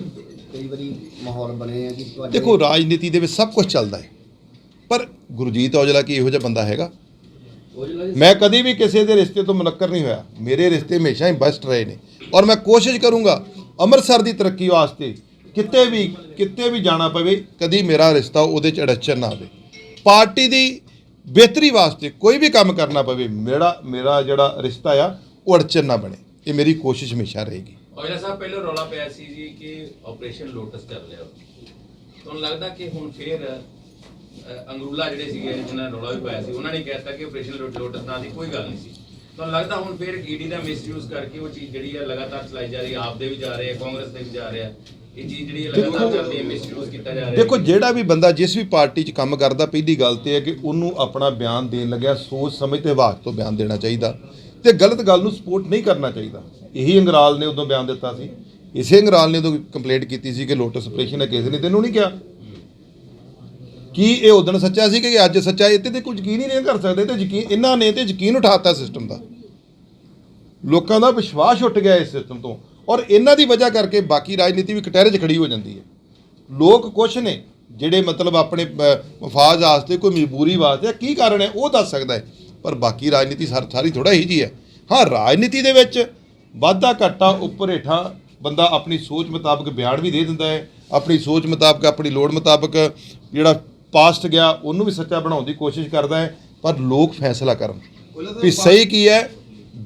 ਕਈ ਵਾਰੀ ਮਾਹੌਲ ਬਣੇ ਆ ਕਿ ਤੁਹਾਡੇ ਦੇਖੋ ਰਾਜਨੀਤੀ ਦੇ ਵਿੱਚ ਸਭ ਕੁਝ ਚੱਲਦਾ ਹੈ। ਪਰ ਗੁਰਜੀਤ ਔਜਲਾ ਕੀ ਇਹੋ ਜਿਹਾ ਬੰਦਾ ਹੈਗਾ? ਮੈਂ ਕਦੀ ਵੀ ਕਿਸੇ ਦੇ ਰਿਸ਼ਤੇ ਤੋਂ ਮੁਨੱਕਰ ਨਹੀਂ ਹੋਇਆ। ਮੇਰੇ ਰਿਸ਼ਤੇ ਹਮੇਸ਼ਾ ਹੀ ਬੈਸਟ ਰਹੇ ਨੇ। ਔਰ ਮੈਂ ਕੋਸ਼ਿਸ਼ ਕਰੂੰਗਾ ਅੰਮ੍ਰਿਤਸਰ ਦੀ ਤਰੱਕੀ ਵਾਸਤੇ ਕਿਤੇ ਵੀ ਕਿਤੇ ਵੀ ਜਾਣਾ ਪਵੇ, ਕਦੀ ਮੇਰਾ ਰਿਸ਼ਤਾ ਉਹਦੇ ਚ ਅੜਚਨ ਨਾ ਆਵੇ। ਪਾਰਟੀ ਦੀ ਬਿਹਤਰੀ ਵਾਸਤੇ ਕੋਈ ਵੀ ਕੰਮ ਕਰਨਾ ਪਵੇ, ਮੇਰਾ ਮੇਰਾ ਜਿਹੜਾ ਰਿਸ਼ਤਾ ਆ, ਉਹ ਅੜਚਨ ਨਾ ਬਣੇ। ਇਹ ਮੇਰੀ ਕੋਸ਼ਿਸ਼ ਹਮੇਸ਼ਾ ਰਹੇਗੀ। ਔਜਲਾ ਸਾਹਿਬ, ਪਹਿਲਾਂ ਰੌਲਾ ਪਿਆ ਸੀ ਜੀ ਕਿ ਆਪਰੇਸ਼ਨ ਲੋਟਸ ਚੱਲ ਰਿਹਾ ਤੁਹਾਨੂੰ ਲੱਗਦਾ ਕਿ ਹੁਣ ਫੇਰ ਅੰਗਰੂਲਾ ਜਿਹੜੇ ਸੀਗੇ, ਜਿਨ੍ਹਾਂ ਰੌਲਾ ਵੀ ਪਾਇਆ ਸੀ, ਉਹਨਾਂ ਨੇ ਕਹਿਤਾ ਕਿ ਆਪਰੇਸ਼ਨ ਲੋਟਸ ਨਾਂ ਦੀ ਕੋਈ ਗੱਲ ਨਹੀਂ ਸੀ। ਤੁਹਾਨੂੰ ਲੱਗਦਾ ਹੁਣ ਫੇਰ ਈਡੀ ਦਾ ਮਿਸਯੂਜ਼ ਕਰਕੇ ਉਹ ਚੀਜ਼ ਜਿਹੜੀ ਹੈ ਲਗਾਤਾਰ ਚਲਾਈ ਜਾ ਰਹੀ ਹੈ ਆਪ ਦੇ ਵੀ ਜਾ ਰਹੇ ਆ, ਕਾਂਗਰਸ ਦੇ ਵੀ ਜਾ ਰਹੇ ਆ ਇਹ ਚੀਜ਼ ਜਿਹੜੀ ਹੈ ਲਗਾਤਾਰ ਚੱਲਦੀ ਹੈ ਮਿਸਯੂਜ਼ ਕੀਤਾ ਜਾ ਰਿਹਾ ਦੇਖੋ ਜਿਹੜਾ ਵੀ ਬੰਦਾ ਜਿਸ ਵੀ ਪਾਰਟੀ 'ਚ ਕੰਮ ਕਰਦਾ ਪਹਿਲੀ ਗੱਲ ਤੇ ਹੈ ਕਿ ਉਹਨੂੰ ਆਪਣਾ ਬਿਆਨ ਦੇਣ ਲੱਗਿਆ ਸੋਚ ਸਮਝ ਤੇ ਵਿਭਾਗ ਤੋਂ ਬਿਆਨ ਦੇਣਾ ਚਾਹੀਦਾ। ਤੇ ਗਲਤ ਗੱਲ ਨੂੰ ਸਪੋਰਟ ਨਹੀਂ ਕਰਨਾ ਚਾਹੀਦਾ। ਇਹੀ ਅੰਗਰਾਲ ਨੇ ਉਦੋਂ ਬਿਆਨ ਦਿੱਤਾ ਸੀ। ਇਸੇ ਅੰਗਰਾਲ ਨੇ ਉਦੋਂ ਕੰਪਲੇਂਟ ਕੀਤੀ ਸੀ ਕਿ ਲੋਟਸ ਆਪਰੇਸ਼ਨ ਹੈ ਕਿਸੇ ਨੇ ਤੈਨੂੰ ਨਹੀਂ ਕਿਹਾ। ਕੀ ਇਹ ਉਦੋਂ ਸੱਚਾ ਸੀ ਕਿ ਅੱਜ ਸੱਚਾ? ਇਹ ਤੇ ਤੇ ਕੋਈ ਯਕੀਨ ਹੀ ਨਹੀਂ ਕਰ ਸਕਦੇ ਤੇ ਯਕੀਨ ਇਹਨਾਂ ਨੇ ਤੇ ਯਕੀਨ ਉਠਾਤਾ ਸਿਸਟਮ ਦਾ। ਲੋਕਾਂ ਦਾ ਵਿਸ਼ਵਾਸ ਉੱਠ ਗਿਆ ਇਸ ਸਿਸਟਮ ਤੋਂ। ਔਰ ਇਹਨਾਂ ਦੀ ਵਜ੍ਹਾ ਕਰਕੇ ਬਾਕੀ ਰਾਜਨੀਤੀ ਵੀ ਕਟਹਿਰੇ 'ਚ ਖੜੀ ਹੋ ਜਾਂਦੀ ਹੈ। ਲੋਕ ਕੁਛ ਨੇ ਜਿਹੜੇ ਮਤਲਬ ਆਪਣੇ ਅ, ਮਫਾਦ ਵਾਸਤੇ ਕੋਈ ਮਜਬੂਰੀ ਵਾਸਤੇ ਕੀ ਕਾਰਨ ਹੈ ਉਹ ਦੱਸ ਸਕਦਾ ਹੈ। ਪਰ ਬਾਕੀ ਰਾਜਨੀਤੀ ਸਾਰ- ਸਾਰੀ ਥੋੜਾ ਹੀ ਜੀ ਹੈ। ਹਾਂ ਰਾਜਨੀਤੀ ਦੇ ਵਿੱਚ ਵਾਧਾ ਘਾਟਾ ਉੱਪਰ ਹੇਠਾਂ ਬੰਦਾ ਆਪਣੀ ਸੋਚ ਮੁਤਾਬਕ ਬਿਆਨ ਵੀ ਦੇ ਦਿੰਦਾ ਹੈ। ਆਪਣੀ ਸੋਚ ਮੁਤਾਬਕ ਆਪਣੀ ਲੋੜ ਮੁਤਾਬਕ ਜਿਹੜਾ ਪਾਸਟ ਗਿਆ ਉਹਨੂੰ ਵੀ ਸੱਚਾ ਬਣਾਉਣ ਦੀ ਕੋਸ਼ਿਸ਼ ਕਰਦਾ ਹੈ। ਪਰ ਲੋਕ ਫੈਸਲਾ ਕਰਨ। ਵੀ ਸਹੀ ਕੀ ਹੈ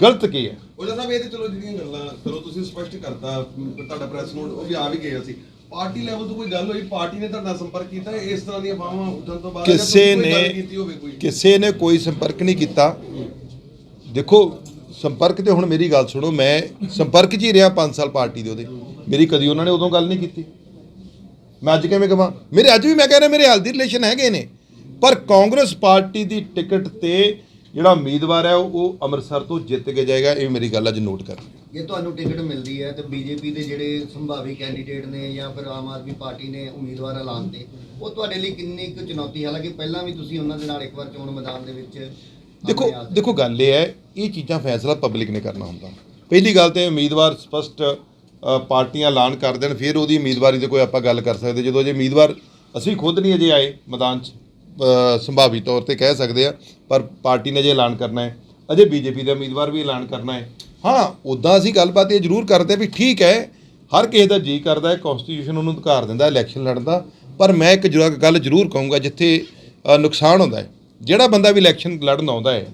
ਗਲਤ ਕੀ ਹੈ। ਉਹਦਾ ਸਾਹਿਬ ਇਹ ਤੇ ਚਲੋ ਜਿਹੜੀਆਂ ਗੱਲਾਂ ਚਲੋ ਤੁਸੀਂ ਸਪਸ਼ਟ ਕਰਤਾ ਤੁਹਾਡਾ ਪ੍ਰੈਸ ਨੋਟ ਉਹ ਵੀ ਆ ਵੀ ਗਏ ਸੀ ਪਾਰਟੀ ਲੈਵਲ ਤੋਂ ਕੋਈ ਗੱਲ ਹੋਈ? ਪਾਰਟੀ ਨੇ ਤੁਹਾਡਾ ਸੰਪਰਕ ਕੀਤਾ ਇਸ ਤਰ੍ਹਾਂ ਦੀਆਂ ਬਾਹਾਂ ਉੱਠਣ ਤੋਂ ਬਾਅਦ ਕਿਸੇ ਨੇ ਕਿਸੇ ਨੇ ਕੋਈ ਸੰਪਰਕ ਨਹੀਂ ਕੀਤਾ। ਦੇਖੋ ਸੰਪਰਕ ਤੇ ਹੁਣ ਮੇਰੀ ਗੱਲ ਸੁਣੋ ਮੈਂ ਸੰਪਰਕ 'ਚ ਹੀ ਰਿਹਾ 5 ਸਾਲ ਪਾਰਟੀ ਦੇ ਉਹਦੇ। ਮੇਰੀ ਕਦੀ ਉਹਨਾਂ ਨੇ ਉਦੋਂ ਗੱਲ ਨਹੀਂ ਕੀਤੀ। ਮੈਂ ਅੱਜ ਕਿਵੇਂ ਕਹਾਂ ਮੇਰੇ ਅੱਜ ਵੀ ਮੈਂ ਕਹਿ ਰਿਹਾ ਮੇਰੇ ਹਾਲ ਦੀ ਰਿਲੇਸ਼ਨ ਹੈਗੇ ਨੇ। ਪਰ ਕਾਂਗਰਸ ਪਾਰਟੀ ਦੀ ਟਿਕਟ ਤੇ ਜਿਹੜਾ ਉਮੀਦਵਾਰ ਹੈ ਉਹ ਅੰਮ੍ਰਿਤਸਰ ਤੋਂ ਜਿੱਤ ਕੇ ਜਾਏਗਾ। ਇਹ ਮੇਰੀ ਗੱਲ ਅੱਜ ਨੋਟ ਕਰ ਜੇ ਤੁਹਾਨੂੰ ਟਿਕਟ ਮਿਲਦੀ ਹੈ ਤੇ ਬੀਜੇਪੀ ਦੇ ਜਿਹੜੇ ਸੰਭਾਵੀ ਕੈਂਡੀਡੇਟ ਨੇ ਜਾਂ ਫਿਰ ਆਮ ਆਦਮੀ ਪਾਰਟੀ ਨੇ ਉਮੀਦਵਾਰ ਐਲਾਨ ਤੇ ਉਹ ਤੁਹਾਡੇ ਲਈ ਕਿੰਨੀ ਕੁ ਚੁਣੌਤੀ ਹਾਲਾਂਕਿ ਪਹਿਲਾਂ ਵੀ ਤੁਸੀਂ ਉਹਨਾਂ ਦੇ ਨਾਲ ਇੱਕ ਵਾਰ ਚੋਣ ਮੈਦਾਨ ਦੇ ਵਿੱਚ ਦੇਖੋ ਦੇਖੋ ਗੱਲ ਇਹ ਹੈ ਇਹ ਚੀਜ਼ਾਂ ਫੈਸਲਾ ਪਬਲਿਕ ਨੇ ਕਰਨਾ ਹੁੰਦਾ। ਪਹਿਲੀ ਗੱਲ ਤੇ ਉਮੀਦਵਾਰ ਸਪਸ਼ਟ ਪਾਰਟੀਆਂ ਐਲਾਨ ਕਰ ਦੇਣ ਫਿਰ ਉਹਦੀ ਉਮੀਦਵਾਰੀ ਤੇ ਕੋਈ ਆਪਾਂ ਗੱਲ ਕਰ ਸਕਦੇ। ਜਦੋਂ ਜੇ ਉਮੀਦਵਾਰ ਅਸੀਂ ਖੁਦ ਨਹੀਂ ਅਜੇ ਆਏ ਮੈਦਾਨ 'ਚ ਸੰਭਾਵੀ ਤੌਰ ਤੇ ਕਹਿ ਸਕਦੇ ਆ, ਪਰ ਪਾਰਟੀ ਨੇ ਜੇ ਐਲਾਨ ਕਰਨਾ ਹੈ, ਅਜੇ ਬੀਜੇਪੀ ਦੇ ਉਮੀਦਵਾਰ ਵੀ ਐਲਾਨ ਕਰਨਾ ਹੈ। ਹਾਂ ਉਦਾਂ ਅਸੀਂ ਗੱਲਬਾਤ ਇਹ ਜ਼ਰੂਰ ਕਰਦੇ ਵੀ ਠੀਕ ਹੈ, ਹਰ ਕਿਸੇ ਦਾ ਜੀ ਕਰਦਾ ਹੈ ਕਨਸਟੀਟਿਊਸ਼ਨ ਉਹਨੂੰ ਅਧਿਕਾਰ ਦਿੰਦਾ ਇਲੈਕਸ਼ਨ ਲੜਨ ਦਾ, ਪਰ ਮੈਂ ਇੱਕ ਜਰਾ ਗੱਲ ਜ਼ਰੂਰ ਕਹੂੰਗਾ ਜਿੱਥੇ ਨੁਕਸਾਨ ਹੁੰਦਾ ਹੈ। ਜਿਹੜਾ ਬੰਦਾ ਵੀ ਇਲੈਕਸ਼ਨ ਲੜਨ ਆਉਂਦਾ ਹੈ,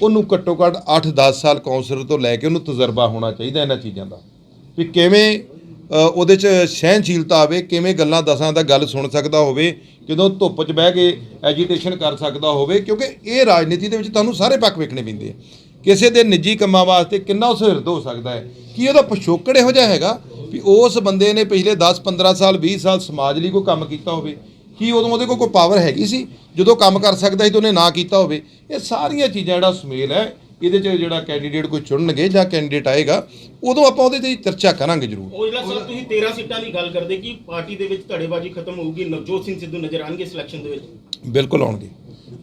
ਉਹਨੂੰ ਘੱਟੋ ਘੱਟ 8-10 ਸਾਲ ਕਾਉਂਸਲਰ ਤੋਂ ਲੈ ਕੇ ਉਹਨੂੰ ਤਜਰਬਾ ਹੋਣਾ ਚਾਹੀਦਾ ਇਹਨਾਂ ਚੀਜ਼ਾਂ ਦਾ, ਵੀ ਕਿਵੇਂ ਉਹਦੇ 'ਚ ਸਹਿਨਸ਼ੀਲਤਾ ਆਵੇ, ਕਿਵੇਂ ਗੱਲਾਂ ਦਸਾਂ ਦਾ ਗੱਲ ਸੁਣ ਸਕਦਾ ਹੋਵੇ ਜਦੋਂ ਧੁੱਪ 'ਚ ਬਹਿ ਕੇ ਐਜੀਟੇਸ਼ਨ ਕਰ ਸਕਦਾ ਹੋਵੇ, ਕਿਉਂਕਿ ਇਹ ਰਾਜਨੀਤੀ ਦੇ ਵਿੱਚ ਤੁਹਾਨੂੰ ਸਾਰੇ ਪੱਖ ਵੇਖਣੇ ਪੈਂਦੇ ਆ। ਕਿਸੇ ਦੇ ਨਿੱਜੀ ਕੰਮਾਂ ਵਾਸਤੇ ਕਿੰਨਾ ਉਹ ਸੁਹਿਰਦ ਹੋ ਸਕਦਾ ਹੈ? ਕੀ ਉਹਦਾ ਪਿਛੋਕੜ ਇਹੋ ਜਿਹਾ ਹੈਗਾ ਵੀ ਉਸ ਬੰਦੇ ਨੇ ਪਿਛਲੇ 10 15 ਸਾਲ 20 ਸਾਲ ਸਮਾਜ ਲਈ ਕੋਈ ਕੰਮ ਕੀਤਾ ਹੋਵੇ? ਕੀ ਉਦੋਂ ਉਹਦੇ ਕੋਲ ਕੋਈ ਪਾਵਰ ਹੈਗੀ ਸੀ? ਜਦੋਂ ਕੰਮ ਕਰ ਸਕਦਾ ਸੀ ਤਾਂ ਉਹਨੇ ਨਾ ਕੀਤਾ ਹੋਵੇ? ਇਹ ਸਾਰੀਆਂ ਚੀਜ਼ਾਂ ਜਿਹੜਾ ਸੁਮੇਲ ਹੈ ਇਹਦੇ 'ਚ ਜਿਹੜਾ ਕੈਂਡੀਡੇਟ ਕੋਈ ਚੁਣਨਗੇ ਜਾਂ ਕੈਂਡੀਡੇਟ ਆਏਗਾ ਉਦੋਂ ਆਪਾਂ ਉਹਦੇ ਤੇ ਚਰਚਾ ਕਰਾਂਗੇ ਜ਼ਰੂਰ। ਔਜਲਾ ਸਾਹਿਬ ਤੁਸੀਂ 13 ਸੀਟਾਂ ਦੀ ਗੱਲ ਕਰਦੇ ਕਿ ਪਾਰਟੀ ਦੇ ਵਿੱਚ ਧੜੇਬਾਜ਼ੀ ਖਤਮ ਹੋਊਗੀ ਨਵਜੋਤ ਸਿੰਘ ਸਿੱਧੂ ਨਜ਼ਰ ਆਣਗੇ ਸਿਲੈਕਸ਼ਨ ਦੇ ਵਿੱਚ? ਬਿਲਕੁਲ ਆਉਣਗੇ।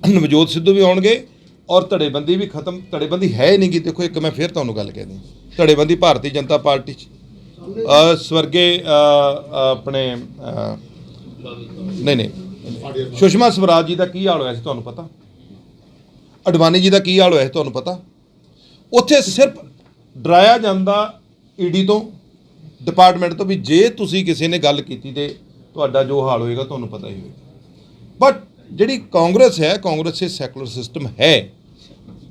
ਨਵਜੋਤ ਸਿੱਧੂ ਵੀ ਆਉਣਗੇ ਔਰ ਧੜੇਬੰਦੀ ਵੀ ਖਤਮ ਧੜੇਬੰਦੀ ਹੈ ਹੀ ਨਹੀਂਗੀ। ਦੇਖੋ ਇੱਕ ਮੈਂ ਫਿਰ ਤੁਹਾਨੂੰ ਗੱਲ ਕਹਿ ਦਿਆਂ। ਧੜੇਬੰਦੀ ਭਾਰਤੀ ਜਨਤਾ ਪਾਰਟੀ ਚ। ਸਵਰਗੇ ਆਪਣੇ ਨਹੀਂ ਨਹੀਂ। ਸੁਸ਼ਮਾ ਸਵਰਾਜ ਜੀ ਦਾ ਕੀ ਹਾਲ ਹੋਇਆ ਸੀ ਤੁਹਾਨੂੰ ਪਤਾ? ਅਡਵਾਨੀ ਜੀ ਦਾ ਕੀ ਹਾਲ ਹੋਇਆ ਸੀ ਤੁਹਾਨੂੰ ਪਤਾ? ਉੱਥੇ ਸਿਰਫ ਡਰਾਇਆ ਜਾਂਦਾ ਈਡੀ ਤੋਂ ਡਿਪਾਰਟਮੈਂਟ ਤੋਂ ਵੀ ਜੇ ਤੁਸੀਂ ਕਿਸੇ ਨੇ ਗੱਲ ਕੀਤੀ ਤੇ ਤੁਹਾਡਾ ਜੋ ਹਾਲ ਹੋਏਗਾ ਤੁਹਾਨੂੰ ਪਤਾ ਹੀ ਹੋਏਗਾ। ਬਟ ਜਿਹੜੀ ਕਾਂਗਰਸ ਹੈ, ਕਾਂਗਰਸ ਇਹ ਸੈਕੂਲਰ ਸਿਸਟਮ ਹੈ।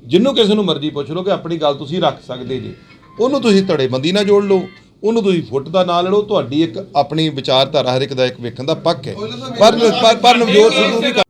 ਜਿੰਨੂੰ ਕਿਸੇ ਨੂੰ ਮਰਜ਼ੀ ਪੁੱਛ ਲਓ ਕਿ ਆਪਣੀ ਗੱਲ ਤੁਸੀਂ ਰੱਖ ਸਕਦੇ ਜੀ। ਉਹਨੂੰ ਤੁਸੀਂ ਧੜੇਬੰਦੀ ਨਾਲ ਜੋੜ ਲਓ, ਉਹਨੂੰ ਤੁਸੀਂ ਫੁੱਟ ਦਾ ਨਾਂ ਲੜੋ ਤੁਹਾਡੀ ਇੱਕ ਆਪਣੀ ਵਿਚਾਰਧਾਰਾ ਹਰ ਇੱਕ ਦਾ ਇੱਕ ਵੇਖਣ ਦਾ ਪੱਕ ਹੈ। ਪਰ ਪਰ- ਨਵਜੋਤ ਸਿੰਘ ਦੀ ਗੱਲ